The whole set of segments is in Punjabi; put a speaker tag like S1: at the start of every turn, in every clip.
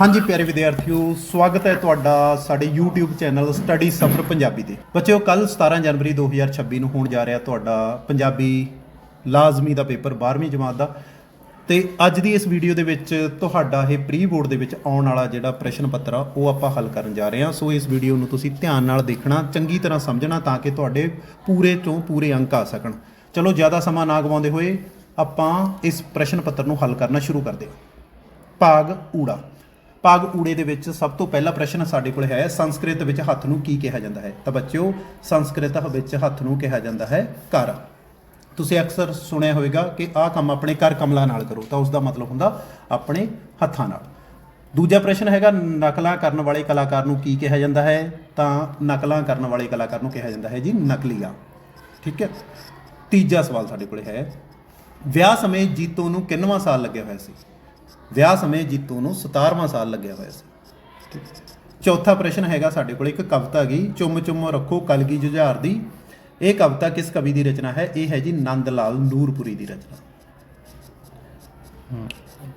S1: ਹਾਂਜੀ, ਪਿਆਰੇ ਵਿਦਿਆਰਥੀਓ, ਸਵਾਗਤ ਹੈ ਤੁਹਾਡਾ ਸਾਡੇ YouTube ਚੈਨਲ ਸਟੱਡੀ ਸਫਰ ਪੰਜਾਬੀ ਦੇ ਬੱਚਿਓ ਕੱਲ 17 ਜਨਵਰੀ 2026 ਨੂੰ ਹੋਣ ਜਾ ਰਿਹਾ ਤੁਹਾਡਾ ਪੰਜਾਬੀ ਲਾਜ਼ਮੀ ਦਾ ਪੇਪਰ 12ਵੀਂ ਜਮਾਤ ਦਾ। ਤੇ ਅੱਜ ਦੀ ਇਸ ਵੀਡੀਓ ਦੇ ਵਿੱਚ ਤੁਹਾਡਾ ਇਹ ਪ੍ਰੀ ਬੋਰਡ ਦੇ ਵਿੱਚ ਆਉਣ ਵਾਲਾ ਜਿਹੜਾ ਪ੍ਰਸ਼ਨ ਪੱਤਰ ਆ, ਉਹ ਆਪਾਂ ਹੱਲ ਕਰਨ ਜਾ ਰਹੇ ਹਾਂ। ਸੋ ਇਸ ਵੀਡੀਓ ਨੂੰ ਤੁਸੀਂ ਧਿਆਨ ਨਾਲ ਦੇਖਣਾ, ਚੰਗੀ ਤਰ੍ਹਾਂ ਸਮਝਣਾ ਤਾਂ ਕਿ ਤੁਹਾਡੇ ਪੂਰੇ ਤੋਂ ਪੂਰੇ ਅੰਕ ਆ ਸਕਣ। ਚਲੋ, ਜ਼ਿਆਦਾ ਸਮਾਂ ਨਾ ਗਵਾਉਂਦੇ ਹੋਏ ਆਪਾਂ ਇਸ ਪ੍ਰਸ਼ਨ ਪੱਤਰ ਨੂੰ ਹੱਲ ਕਰਨਾ ਸ਼ੁਰੂ ਕਰਦੇ ਹਾਂ। ਭਾਗ ਊੜਾ। ਭਾਗ ਊੜੇ ਦੇ ਵਿੱਚ ਸਭ ਤੋਂ ਪਹਿਲਾ ਪ੍ਰਸ਼ਨ ਸਾਡੇ ਕੋਲ ਹੈ, ਸੰਸਕ੍ਰਿਤ ਵਿੱਚ ਹੱਥ ਨੂੰ ਕੀ ਕਿਹਾ ਜਾਂਦਾ ਹੈ? ਤਾਂ ਬੱਚਿਓ, ਸੰਸਕ੍ਰਿਤ ਵਿੱਚ ਹੱਥ ਨੂੰ ਕਿਹਾ ਜਾਂਦਾ ਹੈ ਕਰ। ਤੁਸੀਂ ਅਕਸਰ ਸੁਣਿਆ ਹੋਵੇਗਾ ਕਿ ਆਹ ਕੰਮ ਆਪਣੇ ਕਰ ਕਮਲਾ ਨਾਲ ਕਰੋ, ਤਾਂ ਉਸ ਦਾ ਮਤਲਬ ਹੁੰਦਾ ਆਪਣੇ ਹੱਥਾਂ ਨਾਲ। ਦੂਜਾ ਪ੍ਰਸ਼ਨ ਹੈਗਾ, ਨਕਲਾਂ ਕਰਨ ਵਾਲੇ ਕਲਾਕਾਰ ਨੂੰ ਕੀ ਕਿਹਾ ਜਾਂਦਾ ਹੈ? ਤਾਂ ਨਕਲਾਂ ਕਰਨ ਵਾਲੇ ਕਲਾਕਾਰ ਨੂੰ ਕਿਹਾ ਜਾਂਦਾ ਹੈ ਜੀ ਨਕਲੀਆ। ਠੀਕ ਹੈ? ਤੀਜਾ ਸਵਾਲ ਸਾਡੇ ਕੋਲ ਹੈ, ਵਿਆਹ ਸਮੇਂ ਜੀਤੋ ਨੂੰ ਕਿੰਨਵਾਂ ਸਾਲ ਲੱਗਿਆ ਹੋਇਆ ਸੀ? ਵਿਆਹ ਸਮੇਂ ਜੀਤੂ ਨੂੰ 17ਵਾਂ ਸਾਲ ਲੱਗਿਆ ਹੋਇਆ ਸੀ। ਚੌਥਾ ਪ੍ਰਸ਼ਨ ਹੈਗਾ ਸਾਡੇ ਕੋਲ, ਇੱਕ ਕਵਿਤਾ ਗਈ, ਚੁੰਮ ਚੁੰਮ ਰੱਖੋ ਕਲਗੀ ਜੁਝਾਰ ਦੀ। ਇਹ ਕਵਿਤਾ ਕਿਸ ਕਵੀ ਦੀ ਰਚਨਾ ਹੈ? ਇਹ ਹੈ ਜੀ ਨੰਦ ਲਾਲ ਨੂਰਪੁਰੀ ਦੀ ਰਚਨਾ।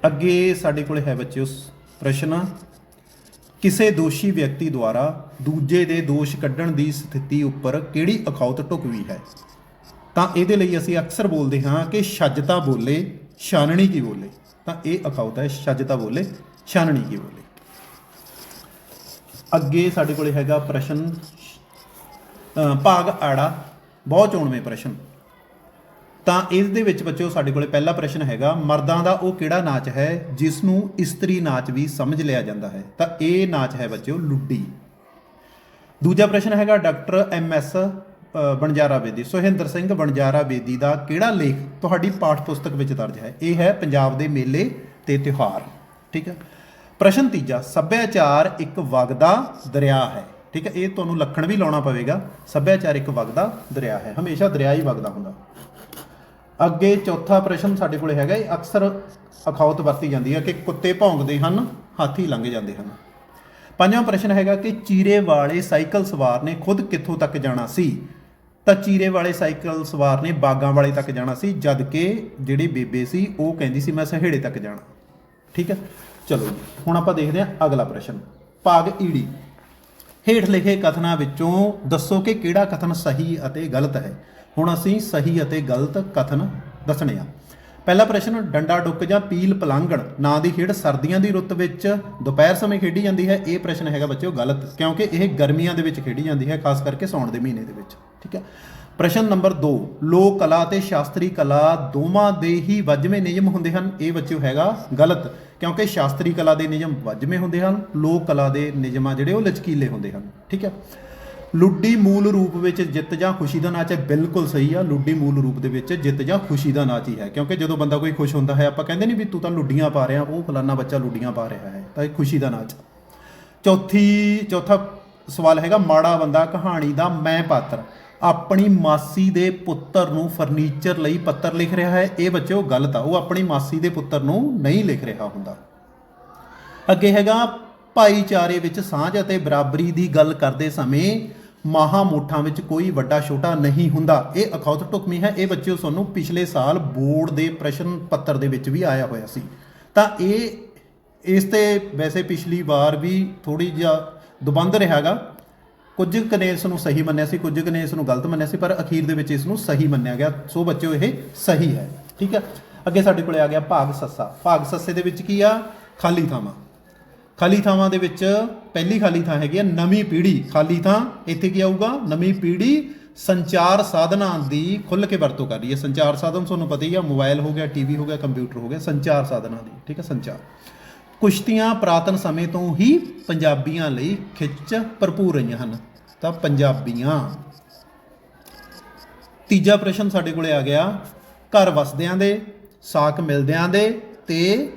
S1: ਅੱਗੇ ਸਾਡੇ ਕੋਲ ਹੈ ਬੱਚਿਓ ਸ- ਪ੍ਰਸ਼ਨ, ਕਿਸੇ ਦੋਸ਼ੀ ਵਿਅਕਤੀ ਦੁਆਰਾ ਦੂਜੇ ਦੇ ਦੋਸ਼ ਕੱਢਣ ਦੀ ਸਥਿਤੀ ਉੱਪਰ ਕਿਹੜੀ ਅਖੌਤ ਢੁਕਵੀ ਹੈ? ਤਾਂ ਇਹਦੇ ਲਈ ਅਸੀਂ ਅਕਸਰ ਬੋਲਦੇ ਹਾਂ ਕਿ ਛੱਜਤਾ ਬੋਲੇ, ਛਾਨਣੀ ਕੀ ਬੋਲੇ? ਤਾਂ ਇਹ ਅਖੌਤ ਹੈ ਛੱਜਤਾ ਬੋਲੇ, ਛਾਨਣੀ ਕੀ ਬੋਲੇ। ਅੱਗੇ ਸਾਡੇ ਕੋਲੇ ਹੈਗਾ ਪ੍ਰਸ਼ਨ ਭਾਗ ਆੜਾ, ਬਹੁਤ ਚੋਣਵੇਂ ਪ੍ਰਸ਼ਨ। ਤਾਂ ਇਸ ਦੇ ਵਿੱਚ ਬੱਚਿਓ, ਸਾਡੇ ਕੋਲੇ ਪਹਿਲਾ ਪ੍ਰਸ਼ਨ ਹੈਗਾ, ਮਰਦਾਂ ਦਾ ਉਹ ਕਿਹੜਾ ਨਾਚ ਹੈ ਜਿਸ ਨੂੰ ਇਸਤਰੀ ਨਾਚ ਵੀ ਸਮਝ ਲਿਆ ਜਾਂਦਾ ਹੈ? ਤਾਂ ਇਹ ਨਾਚ ਹੈ ਬੱਚਿਓ, ਲੁੱਡੀ। ਦੂਜਾ ਪ੍ਰਸ਼ਨ ਹੈਗਾ, doctor M S Banjara Bedi. Suhinder Singh Banjara Bedi ਦਾ ਕਿਹੜਾ ਲੇਖ ਤੁਹਾਡੀ ਪਾਠ ਪੁਸਤਕ ਵਿੱਚ ਦਰਜ ਹੈ? ਇਹ ਹੈ ਪੰਜਾਬ ਦੇ ਮੇਲੇ ਤੇ ਤਿਉਹਾਰ। ਠੀਕ ਹੈ? ਪ੍ਰਸ਼ਨ ਤੀਜਾ, ਸੱਭਿਆਚਾਰ ਇੱਕ ਵਗਦਾ ਦਰਿਆ ਹੈ। ਠੀਕ ਹੈ? ਇਹ ਤੁਹਾਨੂੰ ਲੱਖਣ ਵੀ ਲਾਉਣਾ ਪਵੇਗਾ। ਸੱਭਿਆਚਾਰ ਇੱਕ ਵਗਦਾ ਦਰਿਆ ਹੈ। ਹਮੇਸ਼ਾ ਦਰਿਆ ਹੀ ਵਗਦਾ ਹੁੰਦਾ। ਅੱਗੇ ਚੌਥਾ ਪ੍ਰਸ਼ਨ ਸਾਡੇ ਕੋਲੇ ਹੈਗਾ। ਇਹ ਅਕਸਰ ਅਖੌਤ ਵਰਤੀ ਜਾਂਦੀ ਹੈ ਕਿ ਕੁੱਤੇ ਭੌਂਕਦੇ ਹਨ, ਹਾਥੀ ਲੰਘ ਜਾਂਦੇ ਹਨ। ਪੰਜਵਾਂ ਪ੍ਰਸ਼ਨ ਹੈਗਾ ਕਿ ਚੀਰੇ ਵਾਲੇ ਸਾਈਕਲ ਸਵਾਰ ਨੇ ਖੁਦ ਕਿੱਥੋਂ ਤੱਕ ਜਾਣਾ ਸੀ? ਤਾਂ ਚੀਰੇ ਵਾਲੇ ਸਾਈਕਲ ਸਵਾਰ ਨੇ ਬਾਗਾਂ ਵਾਲੇ ਤੱਕ ਜਾਣਾ ਸੀ, ਜਦ ਕਿ ਜਿਹੜੀ ਬੇਬੇ ਸੀ, ਉਹ ਕਹਿੰਦੀ ਸੀ, ਮੈਂ ਸਹੇੜੇ ਤੱਕ ਜਾਣਾ। ਠੀਕ ਹੈ? ਚਲੋ ਹੁਣ ਆਪਾਂ ਦੇਖਦੇ ਹਾਂ ਅਗਲਾ ਪ੍ਰਸ਼ਨ। ਭਾਗ ਈੜੀ। ਹੇਠ ਲਿਖੇ ਕਥਨਾਂ ਵਿੱਚੋਂ ਦੱਸੋ ਕਿ ਕਿਹੜਾ ਕਥਨ ਸਹੀ ਅਤੇ ਗਲਤ ਹੈ? ਹੁਣ ਅਸੀਂ ਸਹੀ ਅਤੇ ਗਲਤ ਕਥਨ ਦੱਸਣੇ ਆ। ਪਹਿਲਾ ਪ੍ਰਸ਼ਨ, ਡੰਡਾ ਡੁੱਕ ਜਾਂ ਪੀਲ ਪਲਾਂਗਣ। ਨਾਂ ਦੀ ਖੇਡ ਸਰਦੀਆਂ ਦੀ ਰੁੱਤ ਵਿੱਚ ਦੁਪਹਿਰ ਸਮੇਂ ਖੇਡੀ ਜਾਂਦੀ ਹੈ। ਇਹ ਪ੍ਰਸ਼ਨ ਹੈਗਾ ਬੱਚਿਓ ਗਲਤ, ਕਿਉਂਕਿ ਇਹ ਗਰਮੀਆਂ ਦੇ ਵਿੱਚ ਖੇਡੀ ਜਾਂਦੀ ਹੈ, ਖਾਸ ਕਰਕੇ ਸਾਉਣ ਦੇ ਮਹੀਨੇ ਦੇ ਵਿੱਚ। ਠੀਕ ਹੈ? ਪ੍ਰਸ਼ਨ ਨੰਬਰ 2 ਲੋਕ ਕਲਾ ਤੇ ਸ਼ਾਸਤਰੀ ਕਲਾ ਦੋਵਾਂ ਦੇ ਹੀ ਵਜਵੇਂ ਨਿਯਮ ਹੁੰਦੇ ਹਨ। ਇਹ ਬੱਚਿਓ ਹੈਗਾ ਗਲਤ, ਕਿਉਂਕਿ ਸ਼ਾਸਤਰੀ ਕਲਾ ਦੇ ਨਿਯਮ ਵੱਜਵੇਂ ਹੁੰਦੇ ਹਨ, ਲੋਕ ਕਲਾ ਦੇ ਨਿਯਮਾਂ ਜਿਹੜੇ ਉਹ ਲਚਕੀਲੇ ਹੁੰਦੇ ਹਨ। ਠੀਕ ਹੈ? ਲੁੱਡੀ ਮੂਲ ਰੂਪ ਵਿੱਚ ਜਿੱਤ ਜਾਂ ਖੁਸ਼ੀ ਦਾ ਨਾਚ ਹੈ, ਬਿਲਕੁਲ ਸਹੀ ਆ। ਲੁੱਡੀ ਮੂਲ ਰੂਪ ਦੇ ਵਿੱਚ ਜਿੱਤ ਜਾਂ ਖੁਸ਼ੀ ਦਾ ਨਾਚ ਹੀ ਹੈ, ਕਿਉਂਕਿ ਜਦੋਂ ਬੰਦਾ ਕੋਈ ਖੁਸ਼ ਹੁੰਦਾ ਹੈ, ਆਪਾਂ ਕਹਿੰਦੇ ਨਹੀਂ ਵੀ ਤੂੰ ਤਾਂ ਲੁੱਡੀਆਂ ਪਾ ਰਿਹਾ, ਉਹ ਫਲਾਨਾ ਬੱਚਾ ਲੁੱਡੀਆਂ ਪਾ ਰਿਹਾ ਹੈ, ਤਾਂ ਇਹ ਖੁਸ਼ੀ ਦਾ ਨਾਚ। ਚੌਥੀ, ਚੌਥਾ ਸਵਾਲ ਹੈਗਾ, ਮਾੜਾ ਬੰਦਾ ਕਹਾਣੀ ਦਾ ਮੈਂ ਪਾਤਰ। ਆਪਣੀ ਮਾਸੀ ਦੇ ਪੁੱਤਰ ਨੂੰ ਫਰਨੀਚਰ ਲਈ ਪੱਤਰ ਲਿਖ ਰਿਹਾ ਹੈ। ਇਹ ਬੱਚਿਓ ਗਲਤ ਆ ਉਹ ਆਪਣੀ ਮਾਸੀ ਦੇ ਪੁੱਤਰ ਨੂੰ ਨਹੀਂ ਲਿਖ ਰਿਹਾ ਹੁੰਦਾ। ਅੱਗੇ ਹੈਗਾ, ਭਾਈਚਾਰੇ ਵਿੱਚ ਸਾਂਝ ਅਤੇ ਬਰਾਬਰੀ ਦੀ ਗੱਲ ਕਰਦੇ ਸਮੇਂ ਮਹਾ ਮੋਠਾਂ ਵਿੱਚ ਕੋਈ ਵੱਡਾ ਛੋਟਾ ਨਹੀਂ ਹੁੰਦਾ। ਇਹ ਅਖੌਤ ਟੁਕਮੀ ਹੈ। ਇਹ ਬੱਚਿਓ, ਤੁਹਾਨੂੰ ਪਿਛਲੇ ਸਾਲ ਬੋਰਡ ਦੇ ਪ੍ਰਸ਼ਨ ਪੱਤਰ ਦੇ ਵਿੱਚ ਵੀ ਆਇਆ ਹੋਇਆ ਸੀ। ਤਾਂ ਇਹ, ਇਸ ਤੇ ਵੈਸੇ ਪਿਛਲੀ ਵਾਰ ਵੀ ਥੋੜੀ ਜਿਹਾ ਦਬੰਦ ਰਿਹਾਗਾ ਕੁਝ ਕੁ ਨੇ ਇਸ ਨੂੰ ਸਹੀ ਮੰਨਿਆ ਸੀ, ਕੁਝ ਕੁ ਨੇ ਇਸ ਨੂੰ ਗਲਤ ਮੰਨਿਆ ਸੀ, ਪਰ ਅਖੀਰ ਦੇ ਵਿੱਚ ਇਸ ਨੂੰ ਸਹੀ ਮੰਨਿਆ ਗਿਆ। ਸੋ ਬੱਚਿਓ, ਇਹ ਸਹੀ ਹੈ। ਠੀਕ ਹੈ? ਅੱਗੇ ਸਾਡੇ ਕੋਲੇ ਆ ਗਿਆ ਭਾਗ ਸੱਸਾ। ਭਾਗ ਸੱਸੇ ਦੇ ਵਿੱਚ ਕੀ ਆ? ਖਾਲੀ ਥਾਵਾਂ। ਖਾਲੀ ਥਾਵਾਂ ਦੇ ਵਿੱਚ ਪਹਿਲੀ ਖਾਲੀ ਥਾਂ ਹੈਗੀ ਆ ਨਵੀਂ ਪੀੜ੍ਹੀ। ਖਾਲੀ ਥਾਂ ਇੱਥੇ ਕੀ ਆਊਗਾ? ਨਵੀਂ ਪੀੜ੍ਹੀ ਸੰਚਾਰ ਸਾਧਨਾਂ ਦੀ ਖੁੱਲ੍ਹ ਕੇ ਵਰਤੋਂ ਕਰ ਰਹੀ ਹੈ। ਸੰਚਾਰ ਸਾਧਨ ਤੁਹਾਨੂੰ ਪਤਾ ਹੀ ਆ, ਮੋਬਾਈਲ ਹੋ ਗਿਆ, ਟੀਵੀ ਹੋ ਗਿਆ, ਕੰਪਿਊਟਰ ਹੋ ਗਿਆ, ਸੰਚਾਰ ਸਾਧਨਾਂ ਦੀ। ਠੀਕ ਹੈ? ਸੰਚਾਰ। ਕੁਸ਼ਤੀਆਂ ਪ੍ਰਾਤਨ ਸਮੇਂ ਤੋਂ ਹੀ ਪੰਜਾਬੀਆਂ ਲਈ ਖਿੱਚ ਭਰਪੂਰ ਰਹੀਆਂ ਹਨ। ਤਾਂ ਪੰਜਾਬੀਆਂ। ਤੀਜਾ ਪ੍ਰਸ਼ਨ ਸਾਡੇ ਕੋਲੇ ਆ ਗਿਆ। ਘਰ ਵਸਦਿਆਂ ਦੇ, ਸਾਕ ਮਿਲਦਿਆਂ ਦੇ ਤੇ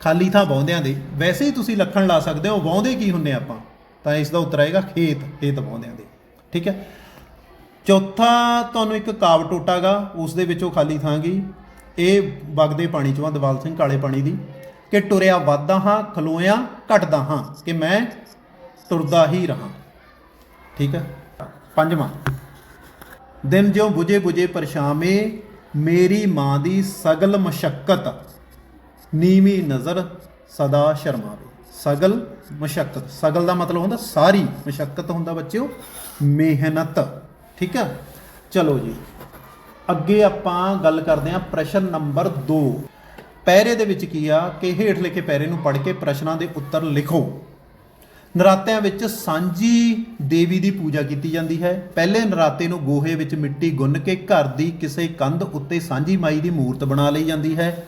S1: ਖਾਲੀ ਥਾਂ ਵਾਹੁੰਦਿਆਂ ਦੇ। ਵੈਸੇ ਹੀ ਤੁਸੀਂ ਲੱਖਣ ਲਾ ਸਕਦੇ ਹੋ, ਵਾਹੁੰਦੇ ਕੀ ਹੁੰਨੇ ਆਪਾਂ? ਤਾਂ ਇਸ ਦਾ ਉੱਤਰ ਆਏਗਾ ਖੇਤ ਖੇਤ ਵਾਹੁੰਦਿਆਂ ਦੇ। ਠੀਕ ਹੈ? ਚੌਥਾ ਤੁਹਾਨੂੰ ਇੱਕ ਕਾਵ ਟੋਟਾਗਾ ਉਸ ਦੇ ਵਿੱਚੋਂ ਖਾਲੀ ਥਾਂ ਗਈ ਇਹ ਵਗਦੇ ਪਾਣੀ ਚੋਂ ਆ, ਦਵਾਲ ਸਿੰਘ ਕਾਲੇ ਪਾਣੀ ਦੀ। ਕਿ ਟੁਰਿਆ ਵੱਧਦਾ ਹਾਂ, ਖਲੋਇਆ ਘਟਦਾ ਹਾਂ, ਕਿ ਮੈਂ ਤੁਰਦਾ ਹੀ ਰਹਾ। ਠੀਕ ਹੈ? ਪੰਜਵਾਂ। ਦਿਨ ਜਿਉ 부ਜੇ 부ਜੇ ਪਰਛਾਵੇਂ, ਮੇਰੀ ਮਾਂ ਦੀ ਸਗਲ ਮਸ਼ਕਤ, ਨੀਵੀਂ ਨਜ਼ਰ ਸਦਾ ਸ਼ਰਮਾਵੇ। ਸਗਲ ਮਸ਼ਕਤ, ਸਗਲ ਦਾ ਮਤਲਬ ਹੁੰਦਾ ਸਾਰੀ, ਮਸ਼ਕਤ ਹੁੰਦਾ ਬੱਚਿਓ, ਮਿਹਨਤ। ਠੀਕ ਹੈ? ਚਲੋ ਜੀ, ਅੱਗੇ ਆਪਾਂ ਗੱਲ ਕਰਦੇ ਹਾਂ ਪ੍ਰਸ਼ਨ ਨੰਬਰ 2 ਪੈਰੇ ਦੇ ਵਿੱਚ ਕੀ ਆ? ਕਿ ਹੇਠ ਲਿਖੇ ਪੈਰੇ ਨੂੰ ਪੜ੍ਹ ਕੇ ਪ੍ਰਸ਼ਨਾਂ ਦੇ ਉੱਤਰ ਲਿਖੋ। ਨਰਾਤਿਆਂ ਵਿੱਚ ਸਾਂਝੀ ਦੇਵੀ ਦੀ ਪੂਜਾ ਕੀਤੀ ਜਾਂਦੀ ਹੈ। ਪਹਿਲੇ ਨਰਾਤੇ ਨੂੰ ਗੋਹੇ ਵਿੱਚ ਮਿੱਟੀ ਗੁੰਨ ਕੇ ਘਰ ਦੀ ਕਿਸੇ ਕੰਧ ਉੱਤੇ ਸਾਂਝੀ ਮਾਈ ਦੀ ਮੂਰਤ ਬਣਾ ਲਈ ਜਾਂਦੀ ਹੈ।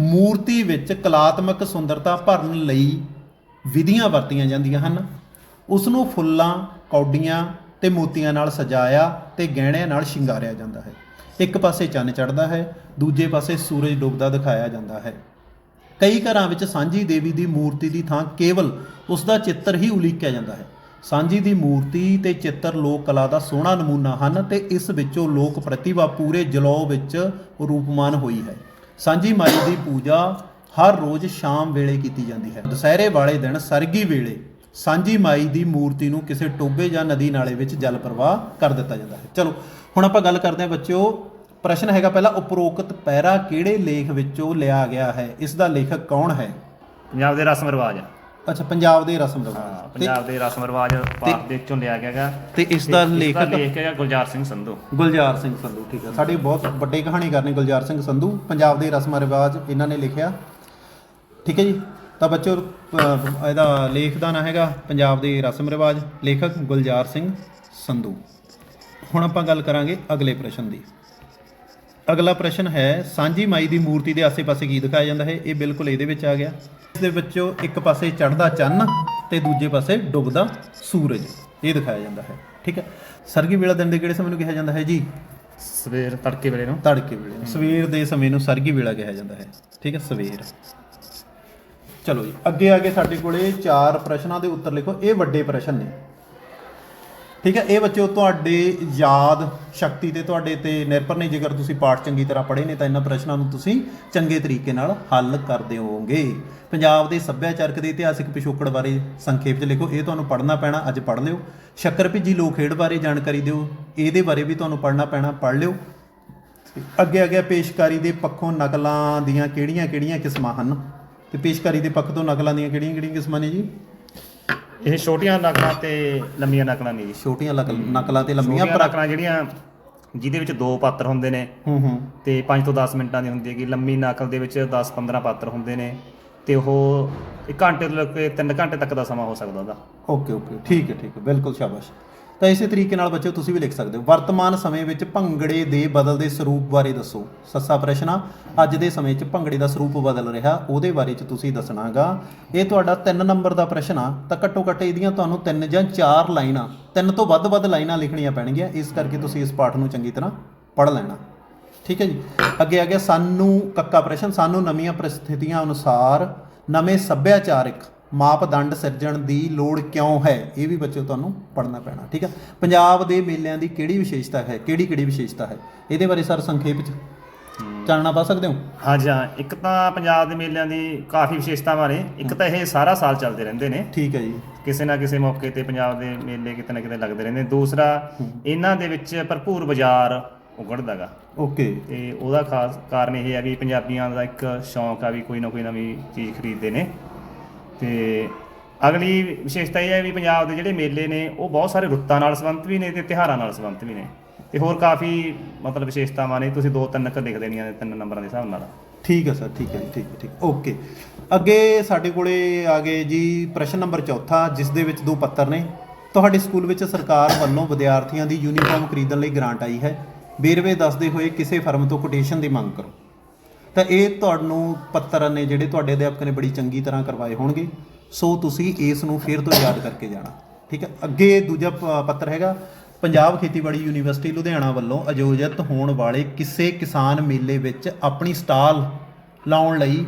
S1: ਮੂਰਤੀ ਵਿੱਚ ਕਲਾਤਮਕ ਸੁੰਦਰਤਾ ਭਰਨ ਲਈ ਵਿਧੀਆਂ ਵਰਤੀਆਂ ਜਾਂਦੀਆਂ ਹਨ। ਉਸ ਨੂੰ ਫੁੱਲਾਂ, ਕੌਡੀਆਂ ਤੇ ਮੋਤੀਆਂ ਨਾਲ ਸਜਾਇਆ ਤੇ ਗਹਿਣਿਆਂ ਨਾਲ ਸ਼ਿੰਗਾਰਿਆ ਜਾਂਦਾ ਹੈ। ਇੱਕ ਪਾਸੇ ਚੰਨ ਚੜ੍ਹਦਾ ਹੈ, ਦੂਜੇ ਪਾਸੇ ਸੂਰਜ ਡੁੱਬਦਾ ਦਿਖਾਇਆ ਜਾਂਦਾ ਹੈ। ਕਈ ਘਰਾਂ ਵਿੱਚ ਸਾਂਝੀ ਦੇਵੀ ਦੀ ਮੂਰਤੀ ਦੀ ਥਾਂ ਕੇਵਲ ਉਸ ਦਾ ਚਿੱਤਰ ਹੀ ਉਲੀਕਿਆ ਜਾਂਦਾ ਹੈ। ਸਾਂਝੀ ਦੀ ਮੂਰਤੀ ਤੇ ਚਿੱਤਰ ਲੋਕ ਕਲਾ ਦਾ ਸੋਹਣਾ ਨਮੂਨਾ ਹਨ ਤੇ ਇਸ ਵਿੱਚੋਂ ਲੋਕ ਪ੍ਰਤਿਭਾ ਪੂਰੇ ਜਲੌ ਵਿੱਚ ਰੂਪਮਾਨ ਹੋਈ ਹੈ। ਸਾਂਝੀ ਮਾਈ ਦੀ ਪੂਜਾ ਹਰ ਰੋਜ਼ ਸ਼ਾਮ ਵੇਲੇ ਕੀਤੀ ਜਾਂਦੀ ਹੈ। ਦੁਸਹਿਰੇ ਵਾਲੇ ਦਿਨ ਸਰਗੀ ਵੇਲੇ ਸਾਂਝੀ ਮਾਈ ਦੀ ਮੂਰਤੀ ਨੂੰ ਕਿਸੇ ਟੋਬੇ ਜਾਂ ਨਦੀ ਨਾਲੇ ਵਿੱਚ ਜਲ ਪ੍ਰਵਾਹ ਕਰ ਦਿੱਤਾ ਜਾਂਦਾ ਹੈ। ਚਲੋ, ਹੁਣ ਆਪਾਂ ਗੱਲ ਕਰਦੇ ਹਾਂ ਬੱਚਿਓ ਪ੍ਰਸ਼ਨ ਹੈਗਾ ਪਹਿਲਾ ਉਪਰੋਕਤ ਪੈਰਾ ਕਿਹੜੇ ਲੇਖ ਵਿੱਚੋਂ ਲਿਆ ਗਿਆ ਹੈ? ਇਸ ਦਾ ਲੇਖਕ ਕੌਣ ਹੈ?
S2: ਪੰਜਾਬ ਦੇ ਰਸਮ ਰਿਵਾਜ।
S1: ਅੱਛਾ ਪੰਜਾਬ ਦੇ ਰਸਮ
S2: ਹਾਂ
S1: ਰਿਵਾਜ
S2: ਪੰਜਾਬ ਦੇ ਰਸਮ ਰਿਵਾਜ ਭਾਰਤ ਦੇ ਵਿੱਚੋਂ ਲਿਆ ਗਿਆ ਹੈਗਾ।
S1: ਤੇ ਇਸ ਦਾ
S2: ਇਸ ਦਾ
S1: ਲੇਖਕ
S2: ਲੇਖਕ ਹੈਗਾ ਗੁਲਜ਼ਾਰ ਸਿੰਘ ਸੰਧੂ।
S1: ਗੁਲਜ਼ਾਰ ਸਿੰਘ ਸੰਧੂ ਠੀਕ ਹੈ। ਸਾਡੀ ਬਹੁਤ ਵੱਡੇ ਕਹਾਣੀਕਾਰ ਨੇ ਗੁਲਜ਼ਾਰ ਸਿੰਘ ਸੰਧੂ ਪੰਜਾਬ ਦੇ ਰਸਮ ਰਿਵਾਜ ਇਹਨਾਂ ਨੇ ਲਿਖਿਆ। ਠੀਕ ਹੈ ਜੀ? ਤਾਂ ਬੱਚੋ ਇਹਦਾ ਲੇਖ ਦਾ ਨਾਂ ਹੈਗਾ ਪੰਜਾਬ ਦੇ ਰਸਮ ਰਿਵਾਜ ਲੇਖਕ ਗੁਲਜ਼ਾਰ ਸਿੰਘ ਸੰਧੂ। ਹੁਣ ਆਪਾਂ ਗੱਲ ਕਰਾਂਗੇ ਅਗਲੇ ਪ੍ਰਸ਼ਨ ਦੀ। ਅਗਲਾ ਪ੍ਰਸ਼ਨ ਹੈ ਸਾਂਝੀ ਮਾਈ ਦੀ ਮੂਰਤੀ ਦੇ ਆਸੇ-ਪਾਸੇ ਕੀ ਦਿਖਾਇਆ ਜਾਂਦਾ ਹੈ। ਇਹ ਬਿਲਕੁਲ ਇਹਦੇ ਵਿੱਚ ਆ ਗਿਆ। ਇਸ ਦੇ ਵਿੱਚੋਂ ਇੱਕ ਪਾਸੇ ਚੜ੍ਹਦਾ ਚੰਨ ਤੇ ਦੂਜੇ ਪਾਸੇ ਡੁੱਬਦਾ ਸੂਰਜ। ਇਹ ਦਿਖਾਇਆ ਜਾਂਦਾ ਹੈ। ਠੀਕ ਹੈ? ਸਰਗੀ ਵੇਲਾ ਦਿਨ ਦੇ ਕਿਹੜੇ ਸਮੇਂ ਨੂੰ ਕਿਹਾ ਜਾਂਦਾ ਹੈ ਜੀ?
S2: ਸਵੇਰ ਤੜਕੇ ਵੇਲੇ ਨੂੰ।
S1: ਤੜਕੇ ਵੇਲੇ ਨੂੰ। ਸਵੇਰ ਦੇ ਸਮੇਂ ਨੂੰ ਸਰਗੀ ਵੇਲਾ ਕਿਹਾ ਜਾਂਦਾ ਹੈ। ਠੀਕ ਹੈ? ਸਵੇਰ। ਚਲੋ ਜੀ ਅੱਗੇ ਆ ਕੇ ਸਾਡੇ ਕੋਲੇ ਚਾਰ ਪ੍ਰਸ਼ਨਾਂ ਦੇ ਉੱਤਰ ਲਿਖੋ। ਇਹ ਵੱਡੇ ਪ੍ਰਸ਼ਨ ਨੇ। ਠੀਕ ਹੈ, ਇਹ ਬੱਚਿਓ, ਤੁਹਾਡੇ ਯਾਦ ਸ਼ਕਤੀ ਤੇ ਤੁਹਾਡੇ ਤੇ ਨਿਰਭਰ ਨੇ। ਜੇਕਰ ਤੁਸੀਂ ਪਾਠ ਚੰਗੀ ਤਰ੍ਹਾਂ ਪੜ੍ਹੇ ਨੇ, ਤਾਂ ਇਹਨਾਂ ਪ੍ਰਸ਼ਨਾਂ ਨੂੰ ਤੁਸੀਂ ਚੰਗੇ ਤਰੀਕੇ ਨਾਲ ਹੱਲ ਕਰਦੇ ਹੋਵੋਗੇ ਪੰਜਾਬ ਦੇ ਸੱਭਿਆਚਾਰਕ ਦੇ ਇਤਿਹਾਸਿਕ ਪਿਛੋਕੜ ਬਾਰੇ ਸੰਖੇਪ 'ਚ ਲਿਖੋ। ਇਹ ਤੁਹਾਨੂੰ ਪੜ੍ਹਨਾ ਪੈਣਾ, ਅੱਜ ਪੜ੍ਹ ਲਿਓ। ਸ਼ੱਕਰ ਭਿੱਜੀ ਲੋਕ ਖੇਡ ਬਾਰੇ ਜਾਣਕਾਰੀ ਦਿਓ। ਇਹਦੇ ਬਾਰੇ ਵੀ ਤੁਹਾਨੂੰ ਪੜ੍ਹਨਾ ਪੈਣਾ, ਪੜ੍ਹ ਲਿਓ। ਅੱਗੇ ਅੱਗੇ ਪੇਸ਼ਕਾਰੀ ਦੇ ਪੱਖੋਂ ਨਕਲਾਂ ਦੀਆਂ ਕਿਹੜੀਆਂ-ਕਿਹੜੀਆਂ ਕਿਸਮਾਂ ਹਨ? ਤੇ ਪੇਸ਼ਕਾਰੀ ਦੇ ਪੱਖ ਤੋਂ ਨਕਲਾਂ ਦੀਆਂ ਕਿਹੜੀਆਂ-ਕਿਹੜੀਆਂ ਕਿਸਮਾਂ ਨੇ ਜੀ?
S2: ਇਹ ਛੋਟੀਆਂ ਨਕਲਾਂ ਤੇ ਲੰਮੀਆਂ ਨਕਲਾਂ ਨੇ ਜੀ।
S1: ਛੋਟੀਆਂ ਨਕਲ- ਨਕਲਾਂ ਤੇ ਲੰਮੀਆਂ
S2: ਛੋਟੀਆਂ ਨਕਲਾਂ ਜਿਹੜੀਆਂ ਜਿਹਦੇ ਵਿੱਚ ਦੋ ਪਾਤਰ ਹੁੰਦੇ ਨੇ
S1: ਹੂੰ ਹੂੰ।
S2: ਤੇ 5 ਤੋਂ 10 ਮਿੰਟਾਂ ਦੀ ਹੁੰਦੀ ਹੈਗੀ। ਲੰਮੀ ਨਕਲ ਦੇ ਵਿੱਚ 10-15 ਪਾਤਰ ਹੁੰਦੇ ਨੇ ਤੇ ਉਹ 1 ਘੰਟੇ ਤੋਂ ਲੈ ਕੇ 3 ਘੰਟੇ ਤੱਕ ਦਾ ਸਮਾਂ ਹੋ ਸਕਦਾ ਉਹਦਾ।
S1: Okay okay. ਠੀਕ ਹੈ ਠੀਕ ਹੈ। ਬਿਲਕੁਲ ਸ਼ਾਬਾਸ਼। ਤਾਂ ਇਸੇ ਤਰੀਕੇ ਨਾਲ ਬੱਚਿਓ, ਤੁਸੀਂ ਵੀ ਲਿਖ ਸਕਦੇ ਹੋ। ਵਰਤਮਾਨ ਸਮੇਂ ਵਿੱਚ ਭੰਗੜੇ ਦੇ ਬਦਲਦੇ ਸਰੂਪ ਬਾਰੇ ਦੱਸੋ। ਸੱਸਾ ਪ੍ਰਸ਼ਨ ਆ, ਅੱਜ ਦੇ ਸਮੇਂ 'ਚ ਭੰਗੜੇ ਦਾ ਸਰੂਪ ਬਦਲ ਰਿਹਾ, ਉਹਦੇ ਬਾਰੇ 'ਚ ਤੁਸੀਂ ਦੱਸਣਾਗਾ। ਇਹ ਤੁਹਾਡਾ 3 ਨੰਬਰ ਦਾ ਪ੍ਰਸ਼ਨ ਆ, ਤਾਂ ਘੱਟੋ ਘੱਟ ਇਹਦੀਆਂ ਤੁਹਾਨੂੰ 3 ਜਾਂ 4 ਲਾਈਨਾਂ, ਤਿੰਨ ਤੋਂ ਵੱਧ ਵੱਧ ਲਾਈਨਾਂ ਲਿਖਣੀਆਂ ਪੈਣਗੀਆਂ, ਇਸ ਕਰਕੇ ਤੁਸੀਂ ਇਸ ਪਾਠ ਨੂੰ ਚੰਗੀ ਤਰ੍ਹਾਂ ਪੜ੍ਹ ਲੈਣਾ। ਠੀਕ ਹੈ ਜੀ? ਅੱਗੇ ਆ ਗਿਆ, ਸਾਨੂੰ ਕੱਕਾ ਪ੍ਰਸ਼ਨ, ਸਾਨੂੰ ਨਵੀਆਂ ਪਰਿਸਥਿਤੀਆਂ ਅਨੁਸਾਰ ਨਵੇਂ ਸੱਭਿਆਚਾਰਿਕ ਮਾਪਦੰਡ ਸਿਰਜਣ ਦੀ ਲੋੜ ਕਿਉਂ ਹੈ? ਇਹ ਵੀ ਬੱਚਿਓ ਤੁਹਾਨੂੰ ਪੜ੍ਹਨਾ ਪੈਣਾ ਠੀਕ ਹੈ ਪੰਜਾਬ ਦੇ ਮੇਲਿਆਂ ਦੀ ਕਿਹੜੀ ਵਿਸ਼ੇਸ਼ਤਾ ਹੈ? ਕਿਹੜੀ ਕਿਹੜੀ ਵਿਸ਼ੇਸ਼ਤਾ ਹੈ? ਇਹਦੇ ਬਾਰੇ ਸਰ ਸੰਖੇਪ ਚ ਚਾਨਣਾ ਪਾ ਸਕਦੇ ਹੋ?
S2: ਹਾਂਜੀ ਹਾਂ। ਇੱਕ ਤਾਂ ਪੰਜਾਬ ਦੇ ਮੇਲਿਆਂ ਦੀ ਕਾਫੀ ਵਿਸ਼ੇਸ਼ਤਾਵਾਂ ਨੇ ਇੱਕ ਤਾਂ ਇਹ ਸਾਰਾ ਸਾਲ ਚੱਲਦੇ ਰਹਿੰਦੇ ਨੇ।
S1: ਠੀਕ ਹੈ ਜੀ।
S2: ਕਿਸੇ ਨਾ ਕਿਸੇ ਮੌਕੇ ਤੇ ਪੰਜਾਬ ਦੇ ਮੇਲੇ ਕਿਤੇ ਨਾ ਕਿਤੇ ਲੱਗਦੇ ਰਹਿੰਦੇ ਨੇ। ਦੂਸਰਾ ਇਹਨਾਂ ਦੇ ਵਿੱਚ ਭਰਪੂਰ ਬਾਜ਼ਾਰ ਉਗੜਦਾਗਾ
S1: ਓਕੇ।
S2: ਤੇ ਉਹਦਾ ਖਾਸ ਕਾਰਨ ਇਹ ਹੈ ਵੀ ਪੰਜਾਬੀਆਂ ਦਾ ਇੱਕ ਸ਼ੌਂਕ ਆ ਵੀ ਕੋਈ ਨਾ ਕੋਈ ਨਵੀਂ ਚੀਜ਼ ਖਰੀਦਦੇ ਨੇ। ਤੇ ਅਗਲੀ ਵਿਸ਼ੇਸ਼ਤਾ ਇਹ ਹੈ ਵੀ ਪੰਜਾਬ ਦੇ ਜਿਹੜੇ ਮੇਲੇ ਨੇ ਉਹ ਬਹੁਤ ਸਾਰੇ ਰੁੱਤਾਂ ਨਾਲ ਸੰਬੰਧਿਤ ਵੀ ਨੇ ਤੇ ਤਿਉਹਾਰਾਂ ਨਾਲ ਸੰਬੰਧਿਤ ਵੀ ਨੇ। ਤੇ ਹੋਰ ਕਾਫੀ ਮਤਲਬ ਵਿਸ਼ੇਸ਼ਤਾਵਾਂ ਨੇ ਤੁਸੀਂ ਦੋ ਤਿੰਨ ਕ ਲਿਖ ਦੇਣੀਆਂ ਨੇ ਤਿੰਨ ਨੰਬਰਾਂ ਦੇ ਹਿਸਾਬ ਨਾਲ।
S1: ਠੀਕ ਹੈ ਸਰ ਠੀਕ ਹੈ ਜੀ, ਠੀਕ ਹੈ ਠੀਕ ਓਕੇ। ਅੱਗੇ ਸਾਡੇ ਕੋਲੇ ਆ ਗਏ ਜੀ ਪ੍ਰਸ਼ਨ ਨੰਬਰ ਚੌਥਾ ਜਿਸ ਦੇ ਵਿੱਚ ਦੋ ਪੱਤਰ ਨੇ। ਤੁਹਾਡੇ ਸਕੂਲ ਵਿੱਚ ਸਰਕਾਰ ਵੱਲੋਂ ਵਿਦਿਆਰਥੀਆਂ ਦੀ ਯੂਨੀਫਾਰਮ ਖਰੀਦਣ ਲਈ ਗ੍ਰਾਂਟ ਆਈ ਹੈ। ਵੇਰਵੇ ਦੱਸਦੇ ਹੋਏ ਕਿਸੇ ਫਰਮ ਤੋਂ ਕੋਟੇਸ਼ਨ ਦੀ ਮੰਗ ਕਰੋ। ਤਾਂ ਇਹ ਤੁਹਾਨੂੰ ਪੱਤਰ ਨੇ ਜਿਹੜੇ ਤੁਹਾਡੇ ਅਧਿਆਪਕ ਨੇ ਬੜੀ ਚੰਗੀ ਤਰ੍ਹਾਂ ਕਰਵਾਏ ਹੋਣਗੇ। ਸੋ ਤੁਸੀਂ ਇਸ ਨੂੰ ਫਿਰ ਤੋਂ ਯਾਦ ਕਰਕੇ ਜਾਣਾ। ਠੀਕ ਹੈ? ਅੱਗੇ ਦੂਜਾ ਪੱਤਰ ਹੈਗਾ, ਪੰਜਾਬ ਖੇਤੀਬਾੜੀ ਯੂਨੀਵਰਸਿਟੀ ਲੁਧਿਆਣਾ ਵੱਲੋਂ ਆਯੋਜਿਤ ਹੋਣ ਵਾਲੇ ਕਿਸੇ ਕਿਸਾਨ ਮੇਲੇ ਵਿੱਚ ਆਪਣੀ ਸਟਾਲ ਲਾਉਣ ਲਈ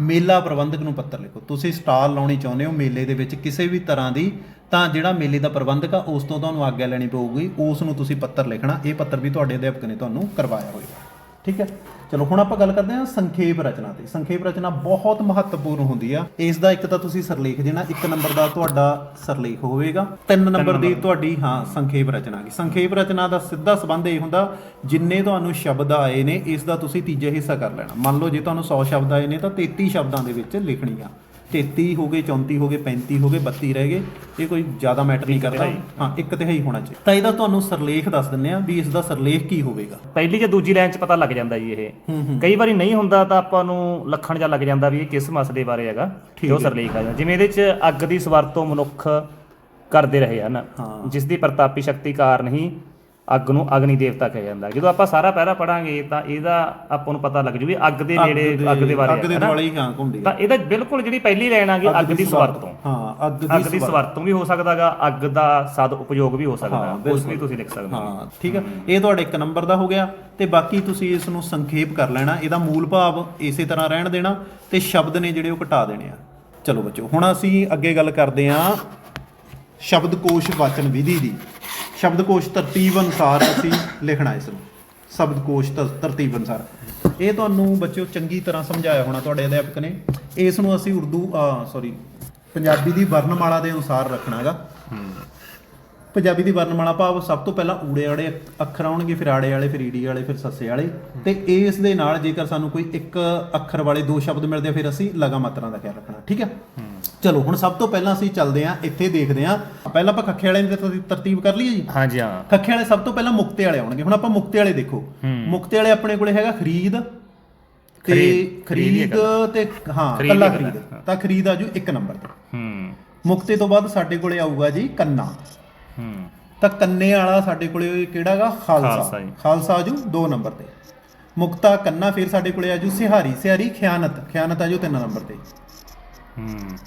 S1: ਮੇਲਾ ਪ੍ਰਬੰਧਕ ਨੂੰ ਪੱਤਰ ਲਿਖੋ। ਤੁਸੀਂ ਸਟਾਲ ਲਾਉਣੀ ਚਾਹੁੰਦੇ ਹੋ ਮੇਲੇ ਦੇ ਵਿੱਚ ਕਿਸੇ ਵੀ ਤਰ੍ਹਾਂ ਦੀ, ਤਾਂ ਜਿਹੜਾ ਮੇਲੇ ਦਾ ਪ੍ਰਬੰਧਕ ਆ, ਉਸ ਤੋਂ ਤੁਹਾਨੂੰ ਆਗਿਆ ਲੈਣੀ ਪਊਗੀ। ਉਸ ਨੂੰ ਤੁਸੀਂ ਪੱਤਰ ਲਿਖਣਾ। ਇਹ ਪੱਤਰ ਵੀ ਤੁਹਾਡੇ ਅਧਿਆਪਕ ਨੇ ਤੁਹਾਨੂੰ ਕਰਵਾਇਆ ਹੋਏਗਾ ਠੀਕ ਹੈ? ਚਲੋ ਹੁਣ ਆਪਾਂ ਗੱਲ ਕਰਦੇ ਹਾਂ ਸੰਖੇਪ ਰਚਨਾ ਤੇ। ਸੰਖੇਪ ਰਚਨਾ ਬਹੁਤ ਮਹੱਤਵਪੂਰਨ ਹੁੰਦੀ ਆ। ਇਸ ਦਾ ਇੱਕ ਤਾਂ ਤੁਸੀਂ ਸਰਲੇਖ ਦੇਣਾ ਇੱਕ ਨੰਬਰ ਦਾ ਤੁਹਾਡਾ ਸਰਲੇਖ ਹੋਵੇਗਾ। ਤਿੰਨ ਨੰਬਰ ਦੀ ਤੁਹਾਡੀ ਹਾਂ ਸੰਖੇਪ ਰਚਨਾ ਕੀ ਸੰਖੇਪ ਰਚਨਾ ਦਾ ਸਿੱਧਾ ਸੰਬੰਧ ਇਹ ਹੁੰਦਾ ਜਿੰਨੇ ਤੁਹਾਨੂੰ ਸ਼ਬਦ ਆਏ ਨੇ ਇਸ ਦਾ ਤੁਸੀਂ ਤੀਜਾ ਹਿੱਸਾ ਕਰ ਲੈਣਾ। ਮੰਨ ਲਓ ਜੇ ਤੁਹਾਨੂੰ 100 ਸ਼ਬਦ ਆਏ ਨੇ ਤਾਂ 33 ਸ਼ਬਦਾਂ ਦੇ ਵਿੱਚ ਲਿਖਣੀ ਆ 33 ਹੋ ਗਏ 34 ਹੋ ਗਏ 35 ਹੋ ਗਏ 32 ਰਹਿ ਗਏ ਇਹ ਕੋਈ ਜ਼ਿਆਦਾ ਮੈਟਰ ਨਹੀਂ ਕਰਦਾ। ਹਾਂ। ਇੱਕ ਤਿਹਾਈ ਹੋਣਾ ਚਾਹੀਦਾ। ਤਾਂ ਇਹਦਾ ਤੁਹਾਨੂੰ ਸਰਲੇਖ ਦੱਸ ਦਿੰਨੇ ਆ ਵੀ ਇਸ ਦਾ ਸਰਲੇਖ ਕੀ ਹੋਵੇਗਾ।
S2: ਪਹਿਲੀ ਜਾਂ ਦੂਜੀ ਲਾਈਨ 'ਚ ਪਤਾ ਲੱਗ ਜਾਂਦਾ ਜੀ ਇਹ। ਕਈ ਵਾਰੀ ਨਹੀਂ ਹੁੰਦਾ ਤਾਂ ਆਪਾਂ ਨੂੰ ਲੱਖਣ ਜਾਂ ਲੱਗ ਜਾਂਦਾ ਵੀ ਇਹ ਕਿਸ ਮਸਲੇ ਬਾਰੇ ਹੈਗਾ ਉਹ ਸਰਲੇਖ ਆ ਜਿਵੇਂ ਇਹਦੇ 'ਚ ਅੱਗ ਦੀ ਸਵਰਤੋਂ ਮਨੁੱਖ ਕਰਦੇ ਰਹੇ ਹਨ। ਜਿਸ ਦੀ ਪ੍ਰਤਾਪੀ ਸ਼ਕਤੀ ਕਾਰਨ ਹੀ ਅੱਗ ਨੂੰ ਅਗਨੀ ਦੇਵਤਾ ਕਿਹਾ ਜਾਂਦਾ ਜਦੋਂ ਆਪਾਂ ਸਾਰਾ ਪਹਿਰਾ ਪੜਾਂਗੇ ਤਾਂ ਇਹਦਾ ਆਪਾਂ ਨੂੰ ਪਤਾ ਲੱਗ ਜੂ ਵੀ ਅੱਗ ਦੇ ਨੇੜੇ ਅੱਗ ਦੇ ਬਾਰੇ
S1: ਅੱਗ ਦੇ। ਦੁਆਲੇ ਹੀ ਹਾਂ ਘੁੰਮਦੀ
S2: ਤਾਂ ਇਹਦਾ ਬਿਲਕੁਲ ਜਿਹੜੀ ਪਹਿਲੀ ਲਾਈਨ ਆ ਗਈ ਅੱਗ ਦੀ ਸਵਰਤੋਂ
S1: ਹਾਂ ਅੱਗ ਦੀ
S2: ਸਵਰਤੋਂ ਵੀ ਹੋ ਸਕਦਾਗਾ ਅੱਗ ਦਾ ਸਦ ਉਪਯੋਗ ਵੀ ਹੋ ਸਕਦਾ। ਉਸ। ਵੀ ਤੁਸੀਂ ਲਿਖ ਸਕਦੇ ਹੋ।
S1: ਹਾਂ ਠੀਕ ਹੈ। ਇਹ ਤੁਹਾਡੇ ਇੱਕ ਨੰਬਰ ਦਾ ਹੋ ਗਿਆ ਤੇ ਬਾਕੀ ਤੁਸੀਂ ਇਸ ਨੂੰ ਸੰਖੇਪ ਕਰ ਲੈਣਾ ਇਹਦਾ ਮੂਲ ਭਾਵ ਇਸੇ ਤਰ੍ਹਾਂ ਰਹਿਣ ਦੇਣਾ ਤੇ ਸ਼ਬਦ ਨੇ ਜਿਹੜੇ ਉਹ ਘਟਾ ਦੇਣੇ ਆ। ਚਲੋ ਬੱਚੋ ਹੁਣ ਅਸੀਂ ਅੱਗੇ ਗੱਲ ਕਰਦੇ ਹਾਂ ਸ਼ਬਦਕੋਸ਼ ਵਾਚਨ ਵਿਧੀ ਦੀ। ਸ਼ਬਦਕੋਸ਼ ਤਰਤੀਬ ਅਨੁਸਾਰ ਅਸੀਂ ਲਿਖਣਾ ਇਸ ਨੂੰ। ਸ਼ਬਦਕੋਸ਼ ਤਰਤੀਬ ਅਨੁਸਾਰ ਇਹ ਤੁਹਾਨੂੰ ਬੱਚਿਓ ਚੰਗੀ ਤਰ੍ਹਾਂ ਸਮਝਾਇਆ ਹੋਣਾ ਤੁਹਾਡੇ ਅਧਿਆਪਕ ਨੇ। ਇਸ ਨੂੰ ਅਸੀਂ ਉਰਦੂ ਸੌਰੀ ਪੰਜਾਬੀ ਦੀ ਵਰਣਮਾਲਾ ਦੇ ਅਨੁਸਾਰ ਰੱਖਣਾ ਹੈਗਾ ਪੰਜਾਬੀ ਦੀ ਵਰਣਮਾਲਾ ਭਾਵ ਸਭ ਤੋਂ ਪਹਿਲਾਂ ਊੜੇ ਵਾਲੇ ਅੱਖਰ ਆਉਣਗੇ, ਫਿਰ ਆੜੇ ਵਾਲੇ, ਫਿਰ ਈੜੀ ਵਾਲੇ, ਫਿਰ ਸੱਸੇ ਵਾਲੇ। ਤੇ ਇਸ ਦੇ ਨਾਲ ਜੇਕਰ ਸਾਨੂੰ ਕੋਈ ਇੱਕ ਅੱਖਰ ਵਾਲੇ ਦੋ ਸ਼ਬਦ ਮਿਲਦੇ ਆ, ਫਿਰ ਅਸੀਂ ਲਗਾ ਮਾਤਰਾ ਦਾ ਖਿਆਲ ਰੱਖਣਾ, ਠੀਕ ਹੈ ਚਲੋ ਹੁਣ ਸਭ ਤੋਂ ਪਹਿਲਾਂ ਅਸੀਂ ਚੱਲਦੇ ਹਾਂ ਇੱਥੇ ਦੇਖਦੇ ਹਾਂ। ਪਹਿਲਾਂ ਆਪਾਂ ਖੱਖੇ ਵਾਲੇ ਦੀ ਤਰਤੀ- ਤਰਤੀਬ ਕਰ ਲਈਏ ਜੀ?
S2: ਹਾਂਜੀ ਹਾਂ।
S1: ਖੱਖੇ ਵਾਲੇ ਸਭ ਤੋਂ ਪਹਿਲਾਂ ਮੁਕਤੇ ਵਾਲੇ ਆਉਣਗੇ। ਹੁਣ ਆਪਾਂ ਮੁਕਤੇ ਵਾਲੇ ਦੇਖੋ। ਮੁਕਤੇ ਵਾਲੇ ਆਪਣੇ ਕੋਲੇ ਹੈਗਾ ਖਰੀਦ ਤੇ
S2: ਖਰੀਦ- ਖਰੀਦ ਹੀ
S1: ਖਰੀਦ
S2: ਹੈ
S1: ਤੇ ਹਾਂ
S2: ਖਰੀਦ
S1: ਕੱਲਾ
S2: ਹੀ
S1: ਖਰੀਦ।
S2: ਹੈ।
S1: ਤਾਂ ਖਰੀਦ ਆਜੂ ਇੱਕ ਨੰਬਰ ਤੇ।
S2: ਹੂੰ।
S1: ਮੁਕਤੇ ਤੋਂ ਬਾਅਦ ਸਾਡੇ ਕੋਲੇ ਆਊਗਾ ਜੀ ਕੰਨਾ।
S2: ਹੂੰ।
S1: ਤਾਂ ਕੰਨੇ ਵਾਲਾ ਸਾਡੇ ਕੋਲੇ ਕਿਹੜਾਗਾ ਖਾਲਸਾ।
S2: ਖਾਲਸਾ ਜੀ।
S1: ਖਾਲਸਾ ਆਜੂ 2 ਨੰਬਰ ਤੇ। ਮੁਕਤਾ ਕੰਨਾ ਫਿਰ ਸਾਡੇ ਕੋਲੇ ਆਜੂ ਸਿਹਾਰੀ। ਸਿਹਾਰੀ ਖਿਆਨਤ। ਖਿਆਨਤ ਆਜੂ 3 ਨੰਬਰ ਤੇ।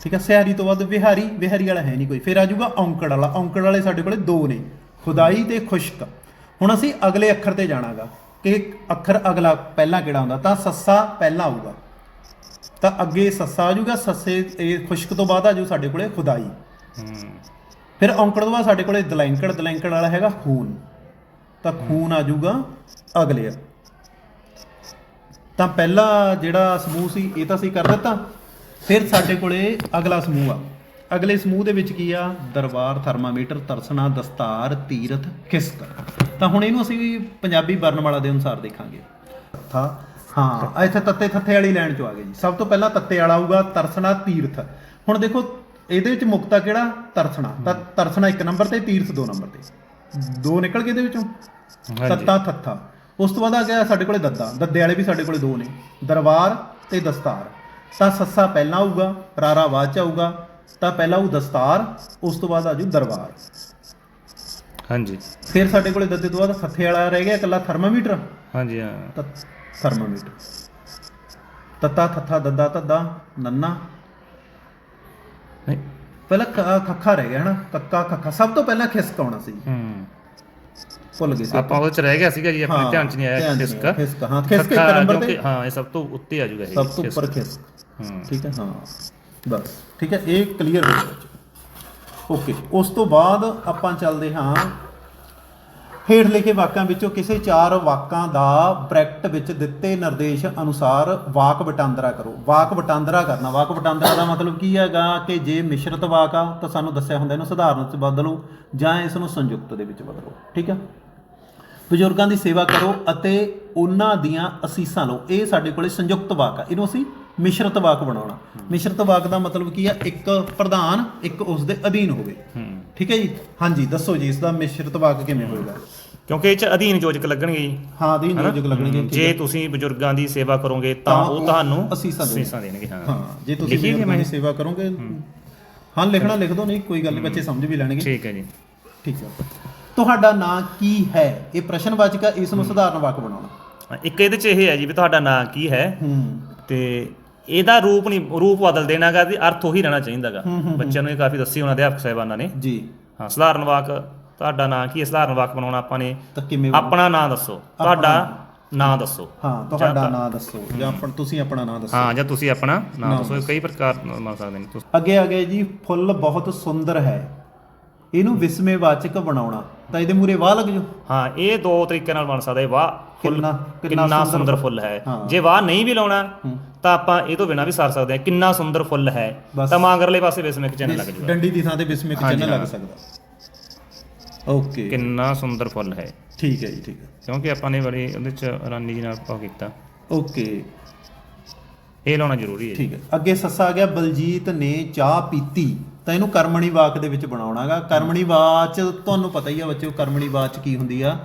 S1: ਠੀਕ ਹੈ ਸਿਹਾਰੀ ਤੋਂ ਬਾਅਦ ਵਿਹਾਰੀ ਵਿਹਾਰੀ ਵਾਲਾ ਹੈ ਨਹੀਂ ਕੋਈ। ਫਿਰ ਆਜੂਗਾ ਔਂਕੜ ਵਾਲਾ। ਔਂਕੜ ਵਾਲੇ ਸਾਡੇ ਕੋਲੇ ਦੋ ਨੇ ਖੁਦਾਈ ਤੇ ਖੁਸ਼ਕ। ਹੁਣ ਅਸੀਂ ਅਗਲੇ ਅੱਖਰ ਤੇ ਜਾਣਾਗਾ ਕਿ ਅੱਖਰ ਅਗਲਾ ਪਹਿਲਾਂ ਕਿਹੜਾ ਹੁੰਦਾ? ਤਾਂ ਸੱਸਾ ਪਹਿਲਾਂ ਆਊਗਾ। ਤਾਂ ਅੱਗੇ ਸੱਸਾ ਆਜੂਗਾ ਸੱਸੇ ਇਹ ਖੁਸ਼ਕ ਤੋਂ ਬਾਅਦ ਆਜੂ ਸਾਡੇ ਕੋਲੇ ਖੁਦਾਈ। ਫਿਰ ਔਂਕੜ ਤੋਂ ਬਾਅਦ ਸਾਡੇ ਕੋਲੇ ਦਲੈਂਕੜ ਦਲੈਂਕੜ ਵਾਲਾ ਹੈਗਾ ਖੂਨ। ਤਾਂ ਖੂਨ ਆ ਜਾਊਗਾ ਅਗਲੇ। ਤਾਂ ਪਹਿਲਾ ਜਿਹੜਾ ਸਮੂਹ ਸੀ ਇਹ ਤਾਂ ਅਸੀਂ ਕਰ ਦਿੱਤਾ। ਫਿਰ ਸਾਡੇ ਕੋਲੇ ਅਗਲਾ ਸਮੂਹ ਆ। ਅਗਲੇ ਸਮੂਹ ਦੇ ਵਿੱਚ ਕੀ ਆ? ਦਰਬਾਰ ਥਰਮਾਮੀਟਰ ਤਰਸਣਾ ਦਸਤਾਰ ਤੀਰਥ ਖਿਸਕ ਤਾਂ ਹੁਣ ਇਹਨੂੰ ਅਸੀਂ ਪੰਜਾਬੀ ਵਰਣਮਾਲਾ ਦੇ ਅਨੁਸਾਰ ਦੇਖਾਂਗੇ। ਥਾ ਹਾਂ ਇੱਥੇ ਤੱਤੇ ਥੱਥੇ ਵਾਲੀ ਲਾਈਨ ਚ ਆ ਗਏ ਜੀ। ਸਭ ਤੋਂ ਪਹਿਲਾਂ ਤੱਤੇ ਵਾਲਾ ਆਊਗਾ ਤਰਸਣਾ ਤੀਰਥ। ਹੁਣ ਦੇਖੋ ਇਹਦੇ ਵਿੱਚ ਮੁਕਤਾ ਕਿਹੜਾ? ਤਰਸਣਾ ਤਾਂ ਤਰਸਣਾ ਇੱਕ ਨੰਬਰ ਤੇ ਤੀਰਥ ਦੋ ਨੰਬਰ ਤੇ। ਦੋ ਨਿਕਲ ਗਏ ਇਹਦੇ ਵਿੱਚੋਂ। ਤੱਤਾ ਥੱਥਾ ਉਸ ਤੋਂ ਬਾਅਦ ਆ ਗਿਆ ਸਾਡੇ ਕੋਲੇ ਦੱਦਾ। ਦੱਦੇ ਵਾਲੇ ਵੀ ਸਾਡੇ ਕੋਲੇ ਦੋ ਨੇ। ਦਰਬਾਰ ਤੇ ਦਸਤਾਰ। ਤਾਂ ਸੱਸਾ ਪਹਿਲਾਂ ਆਊਗਾ ਰਾਰਾ ਬਾਅਦ ਚ ਆਊਗਾ ਤਾਂ ਪਹਿਲਾਂ ਉਹ ਦਸਤਾਰ ਉਸ ਤੋਂ ਬਾਅਦ ਆਜੂ ਦਰਬਾਰ।
S2: ਹਾਂਜੀ।
S1: ਫਿਰ ਸਾਡੇ ਕੋਲੇ ਦੱਦੇ ਤੋਂ ਬਾਅਦ ਥੱਥੇ ਵਾਲਾ ਰਹਿ ਗਿਆ ਇਕੱਲਾ ਥਰਮਾਮੀਟਰ।
S2: ਹਾਂਜੀ ਹਾਂ।
S1: ਥਰਮਾਮੀਟਰ। ਤੱਤਾ ਥੱਥਾ ਦੱਦਾ ਤੱਦਾ ਨੰਨਾ।
S2: ਨਹੀਂ।
S1: ਪਹਿਲਾਂ ਖੱਖਾ ਰਹਿ ਗਿਆ ਹਨਾ ਕੱਕਾ ਖੱਖਾ ਸਭ ਤੋਂ ਪਹਿਲਾਂ ਖਿਸਕ ਆਉਣਾ ਸੀ।
S2: ਹੂੰ।
S1: ਭੁੱਲ ਗਏ ਸੀ
S2: ਆਪਾਂ ਉਹਦੇ ਚ ਰਹਿ ਗਿਆ ਸੀਗਾ ਜੀ ਆਪਣੇ ਧਿਆਨ ਚ ਨਹੀਂ ਆਇਆ ਖਿਸਕ।
S1: ਖਿਸਕ, ਹਾਂ, ਖਿਸਕ ਇੱਕ ਨੰਬਰ ਤੇ।
S2: ਹਾਂ ਇਹ ਸਭ ਤੋਂ ਉੱਤੇ ਆ ਜਾਊਗਾ ਇਹ
S1: ਸਭ ਤੋਂ। ਉੱਪਰ ਖਿਸਕ।
S2: ਹੂੰ।
S1: ਠੀਕ ਹੈ ਹਾਂ। ਬਸ। ਠੀਕ ਹੈ ਇਹ ਕਲੀਅਰ ਹੋ ਗਿਆ ਓਕੇ ਉਸ ਤੋਂ ਬਾਅਦ ਆਪਾਂ ਚੱਲਦੇ ਹਾਂ। ਹੇਠ ਲਿਖੇ ਵਾਕਾਂ ਵਿੱਚੋਂ ਕਿਸੇ ਚਾਰ ਵਾਕਾਂ ਦਾ ਬ੍ਰੈਕਟ ਵਿੱਚ ਦਿੱਤੇ ਨਿਰਦੇਸ਼ ਅਨੁਸਾਰ ਵਾਕ ਵਟਾਂਦਰਾ ਕਰੋ। ਵਾਕ ਵਟਾਂਦਰਾ ਕਰਨਾ। ਵਾਕ ਵਟਾਂਦਰਾ ਦਾ ਮਤਲਬ ਕੀ ਹੈਗਾ ਕਿ ਜੇ ਮਿਸ਼ਰਤ ਵਾਕ ਆ ਤਾਂ ਸਾਨੂੰ ਦੱਸਿਆ ਹੁੰਦਾ ਇਹਨੂੰ ਸਧਾਰਨ ਚ ਬਦਲੋ ਜਾਂ ਇਸ ਨੂੰ ਸੰਯੁਕਤ ਦੇ ਵਿੱਚ ਬਦਲੋ। ਠੀਕ ਹੈ? ਬਜ਼ੁਰਗਾਂ ਦੀ ਸੇਵਾ ਕਰੋ ਅਤੇ ਉਹਨਾਂ ਦੀਆਂ ਅਸੀਸਾਂ ਲਓ। ਇਹ ਸਾਡੇ ਕੋਲੇ ਸੰਯੁਕਤ ਵਾਕ ਆ। ਇਹਨੂੰ ਅਸੀਂ ਮਿਸ਼ਰਤ ਵਾਕ ਬਣਾਉਣਾ। ਮਿਸ਼ਰਤ ਵਾਕ ਦਾ ਮਤਲਬ ਕੀ ਆ? ਇੱਕ ਪ੍ਰਧਾਨ ਇੱਕ ਉਸ ਦੇ ਅਧੀਨ ਹੋਵੇ। ਠੀਕ ਹੈ ਜੀ? ਹਾਂਜੀ ਦੱਸੋ ਜੀ ਇਸ ਦਾ ਮਿਸ਼ਰਤ ਵਾਕ ਕਿਵੇਂ ਹੋਏਗਾ?
S2: ਕਿਉਂਕਿ ਇਹ ਚ ਅਧੀਨ ਯੋਜਕ ਲੱਗਣਗੇ ਜੀ।
S1: ਹਾਂ ਅਧੀਨ? ਯੋਜਕ ਲੱਗਣਗੇ
S2: ਜੇ। ਤੁਸੀਂ ਬਜ਼ੁਰਗਾਂ ਦੀ ਸੇਵਾ ਕਰੋਗੇ ਤਾਂ ਉਹ ਤੁਹਾਨੂੰ
S1: ਅਸੀਸਾਂ ਦੇਣਗੇ।
S2: ਹਾਂ।
S1: ਜੇ ਤੁਸੀਂ ਬਜ਼ੁਰਗਾਂ ਦੀ? ਸੇਵਾ ਕਰੋਗੇ। ਹਾਂ। ਲਿਖਣਾ ਲਿਖ ਦੋ ਨਹੀਂ ਕੋਈ ਗੱਲ ਨਹੀਂ ਬੱਚੇ ਸਮਝ ਵੀ ਲੈਣਗੇ।
S2: ਠੀਕ ਹੈ ਜੀ।
S1: ਠੀਕ ਹੈ। ਤੁਹਾਡਾ ਨਾਂ ਕੀ ਹੈ? ਇਹ ਪ੍ਰਸ਼ਨਵਾਚਕ ਆ ਇਸ ਨੂੰ ਸਧਾਰਨ ਵਾਕ ਬਣਾਉਣਾ।
S2: ਹਾਂ, ਇੱਕ ਇਹਦੇ ਚ ਇਹ ਹੈ ਜੀ ਵੀ ਤੁਹਾਡਾ ਨਾਂ ਕੀ ਹੈ
S1: ਹੂੰ।
S2: ਤੇ ਇਹਦਾ ਰੂਪ ਨਹੀਂ ਰੂਪ ਬਦਲ ਦੇਣਾਗਾ ਤੇ ਅਰਥ ਉਹੀ ਰਹਿਣਾ ਚਾਹੀਦਾਗਾ।
S1: ਹੂੰ, ਹੂੰ,
S2: ਬੱਚਿਆਂ ਨੂੰ ਇਹ ਕਾਫੀ ਦੱਸੀ ਹੋਣਾ ਅਧਿਆਪਕ ਸਾਹਿਬਾਨਾਂ ਨੇ।
S1: ਜੀ।
S2: ਹਾਂ ਸਧਾਰਨ ਵਾਕ ਤੁਹਾਡਾ ਨਾਂ ਕੀ ਹੈ? ਸਧਾਰਨ ਵਾਕ ਬਣਾਉਣਾ ਆਪਾਂ ਨੇ।
S1: ਤਾਂ ਕਿਵੇਂ
S2: ਆਪਣਾ ਨਾਂ ਦੱਸੋ। ਤੁਹਾਡਾ ਨਾਂ। ਦੱਸੋ।
S1: ਹਾਂ ਤੁਹਾਡਾ ਨਾਂ ਦੱਸੋ ਜਾਂ ਆਪਣ ਤੁਸੀਂ ਆਪਣਾ ਨਾਂ ਦੱਸੋ।
S2: ਹਾਂ ਜਾਂ ਤੁਸੀਂ ਆਪਣਾ ਨਾਂ ਦੱਸੋ। ਇਹ ਕਈ ਪ੍ਰਕਾਰ ਨਾਲ ਮੰਨ ਸਕਦੇ ਨੇ ਤੁਸੀਂ।
S1: ਅੱਗੇ ਆ ਜੀ ਫੁੱਲ ਬਹੁਤ ਸੁੰਦਰ ਹੈ। ਇਹਨੂੰ ਵਿਸਮੇਵਾਚਕ ਬਣਾਉਣਾ। ਤਾਂ ਇਹਦੇ ਮੂਰੇ ਵਾਹ ਲੱਗ ਜੋ
S2: ਹਾਂ ਇਹ ਦੋ ਤਰੀਕੇ ਨਾਲ ਬਣ ਸਕਦਾ। ਹੈ ਵਾਹ
S1: ਕਿੰਨਾ- ਕਿੰਨਾ ਸੁੰਦਰ
S2: ਫੁੱਲ। ਹੈ। ਜੇ ਵਾਹ ਨਹੀਂ ਵੀ ਲਾਉਣਾ। ਤਾਂ ਆਪਾਂ ਇਹ ਤੋਂ ਬਿਨਾ ਵੀ ਸਰ ਸਕਦੇ ਹਾਂ। ਕਿੰਨਾ ਸੁੰਦਰ ਫੁੱਲ ਹੈ। ਤਾਂ ਮਾਂਗਰਲੇ ਪਾਸੇ ਵਿਸਮਿਕ ਚਿੰਨ੍ਹ ਲੱਗ ਜੂਗਾ
S1: ਡੰਡੀ ਦੀ ਥਾਂ ਤੇ ਵਿਸਮਿਕ ਚਿੰਨ੍ਹ ਲੱਗ। ਸਕਦਾ। ਓਕੇ।
S2: ਕਿੰਨਾ ਸੁੰਦਰ ਫੁੱਲ ਹੈ।
S1: ਠੀਕ ਹੈ ਜੀ ਠੀਕ ਹੈ।
S2: ਕਿਉਂਕਿ ਆਪਾਂ ਨੇ ਬੜੀ ਉਹਦੇ ਚ ਆਰਾਨੀ ਜੀ ਨਾਲ ਪਾ ਕੀਤਾ।
S1: ਓਕੇ।
S2: ਇਹ ਲਾਉਣਾ ਜ਼ਰੂਰੀ ਹੈ।
S1: ਠੀਕ ਹੈ। ਅੱਗੇ ਸੱਸਾ ਆ ਗਿਆ ਬਲਜੀਤ ਨੇ ਚਾਹ ਪੀਤੀ। ਤਾਂ ਇਹਨੂੰ ਕਰਮਣੀ ਵਾਕ ਦੇ ਵਿੱਚ ਬਣਾਉਣਾਗਾ। ਕਰਮਣੀ ਵਾਚ ਤੁਹਾਨੂੰ ਪਤਾ ਹੀ ਆ ਬੱਚਿਓ ਕਰਮਣੀ ਵਾਚ ਕੀ ਹੁੰਦੀ ਆ?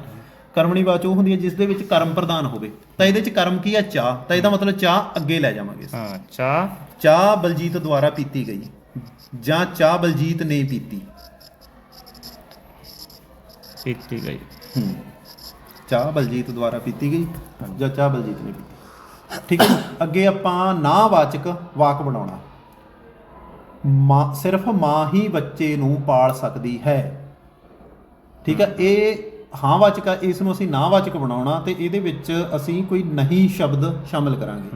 S1: ਕਰਮਣੀ ਵਾਚ ਉਹ ਹੁੰਦੀ ਹੈ ਜਿਸ ਦੇ ਵਿੱਚ ਕਰਮ ਪ੍ਰਦਾਨ ਹੋਵੇ। ਤਾਂ ਇਹਦੇ ਵਿੱਚ ਕਰਮ ਕੀ ਆ? ਚਾਹ। ਤਾਂ ਇਹਦਾ ਮਤਲਬ ਚਾਹ ਅੱਗੇ ਲੈ ਜਾਵਾਂਗੇ
S2: ਹਾਂ ਚਾਹ।
S1: ਚਾਹ ਬਲਜੀਤ ਦੁਆਰਾ ਪੀਤੀ ਗਈ। ਜਾਂ ਚਾਹ ਬਲਜੀਤ ਨੇ ਪੀਤੀ।
S2: ਪੀਤੀ ਗਈ।
S1: ਚਾਹ ਬਲਜੀਤ ਦੁਆਰਾ ਪੀਤੀ ਗਈ ਜਾਂ ਚਾਹ ਬਲਜੀਤ ਨੇ ਪੀਤੀ। ਠੀਕ ਹੈ? ਅੱਗੇ ਆਪਾਂ ਨਾਵਾਚਕ ਵਾਕ ਬਣਾਉਣਾ। ਮਾਂ ਸਿਰਫ ਮਾਂ ਹੀ ਬੱਚੇ ਨੂੰ ਪਾਲ ਸਕਦੀ ਹੈ। ਠੀਕ ਹੈ ਇਹ ਹਾਂ ਵਾਚਕ ਇਸ ਨੂੰ ਅਸੀਂ ਨਾਵਾਚਕ ਬਣਾਉਣਾ ਤੇ ਇਹਦੇ ਵਿੱਚ ਅਸੀਂ ਕੋਈ ਨਹੀਂ ਸ਼ਬਦ ਸ਼ਾਮਿਲ ਕਰਾਂਗੇ।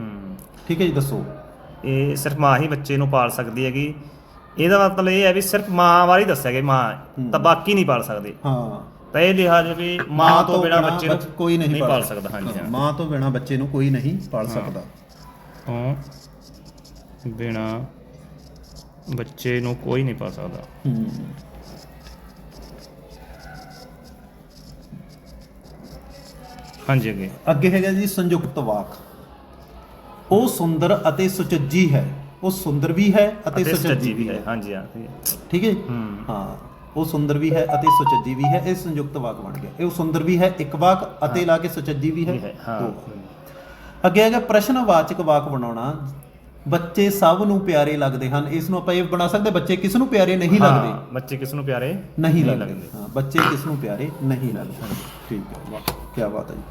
S1: ਠੀਕ ਹੈ ਜੀ ਦੱਸੋ।
S2: ਇਹ ਸਿਰਫ ਮਾਂ ਹੀ ਬੱਚੇ ਨੂੰ ਪਾਲ ਸਕਦੀ ਹੈਗੀ। ਇਹਦਾ ਮਤਲਬ ਇਹ ਹੈ ਵੀ ਸਿਰਫ ਮਾਂ ਵਾਲੀ ਦੱਸਿਆ ਗਿਆ ਮਾਂ ਤਾਂ ਬਾਕੀ ਨਹੀਂ ਪਾਲ ਸਕਦੇ।
S1: ਹਾਂ।
S2: ਤਾਂ ਇਹ ਲਿਹਾਜ਼ ਵੀ ਮਾਂ ਤੋਂ ਬਿਨਾ ਬੱਚੇ ਨੂੰ
S1: ਕੋਈ ਨਹੀਂ
S2: ਪਾਲ ਸਕਦਾ। ਹਾਂਜੀ
S1: ਹਾਂ ਮਾਂ ਤੋਂ ਬਿਨਾ ਬੱਚੇ ਨੂੰ ਕੋਈ ਨਹੀਂ ਪਾਲ ਸਕਦਾ।
S2: ਤੋਂ ਬਿਨਾ ਬੱਚੇ ਨੂੰ ਕੋਈ ਨਹੀਂ ਪਾਲ ਸਕਦਾ। ਹਾਂਜੀ ਅੱਗੇ।
S1: ਅੱਗੇ ਹੈਗਾ ਜੀ ਸੰਯੁਕਤ ਵਾਕ। ਉਹ ਸੁੰਦਰ ਅਤੇ ਸੁਚੱਜੀ ਹੈ। ਉਹ ਸੁੰਦਰ ਵੀ ਹੈ ਅਤੇ ਸੁਚੱਜੀ ਵੀ ਹੈ।
S2: ਹਾਂਜੀ ਹਾਂ
S1: ਠੀਕ ਹੈ?
S2: ਹੂੰ।
S1: ਉਹ ਸੁੰਦਰ ਵੀ ਹੈ ਅਤੇ ਸੁਚੱਜੀ ਵੀ ਹੈ। ਇਹ ਸੰਯੁਕਤ ਵਾਕ ਬਣ ਗਿਆ। ਇਹ ਉਹ ਸੁੰਦਰ ਵੀ ਹੈ ਇੱਕ ਵਾਕ ਅਤੇ ਲਾ ਕੇ ਸੁਚੱਜੀ ਵੀ ਹੈ। ਦੋ। ਅੱਗੇ ਹੈਗਾ ਪ੍ਰਸ਼ਨਵਾਚਕ ਵਾਕ ਬਣਾਉਣਾ। ਬੱਚੇ ਸਭ ਨੂੰ ਪਿਆਰੇ ਲੱਗਦੇ ਹਨ। ਇਸ ਨੂੰ ਆਪਾਂ ਇਹ ਬਣਾ ਸਕਦੇ ਬੱਚੇ ਕਿਸ ਨੂੰ ਪਿਆਰੇ ਨਹੀਂ ਲੱਗਦੇ।
S2: ਹਾਂ, ਬੱਚੇ ਕਿਸ ਨੂੰ ਪਿਆਰੇ
S1: ਨਹੀਂ ਲੱਗਦੇ। ਹਾਂ ਬੱਚੇ ਕਿਸ ਨੂੰ ਪਿਆਰੇ ਨਹੀਂ ਲੱਗਦੇ। ਠੀਕ ਹੈ ਵਾਹ ਕੀ ਬਾਤ ਹੈ ਜੀ।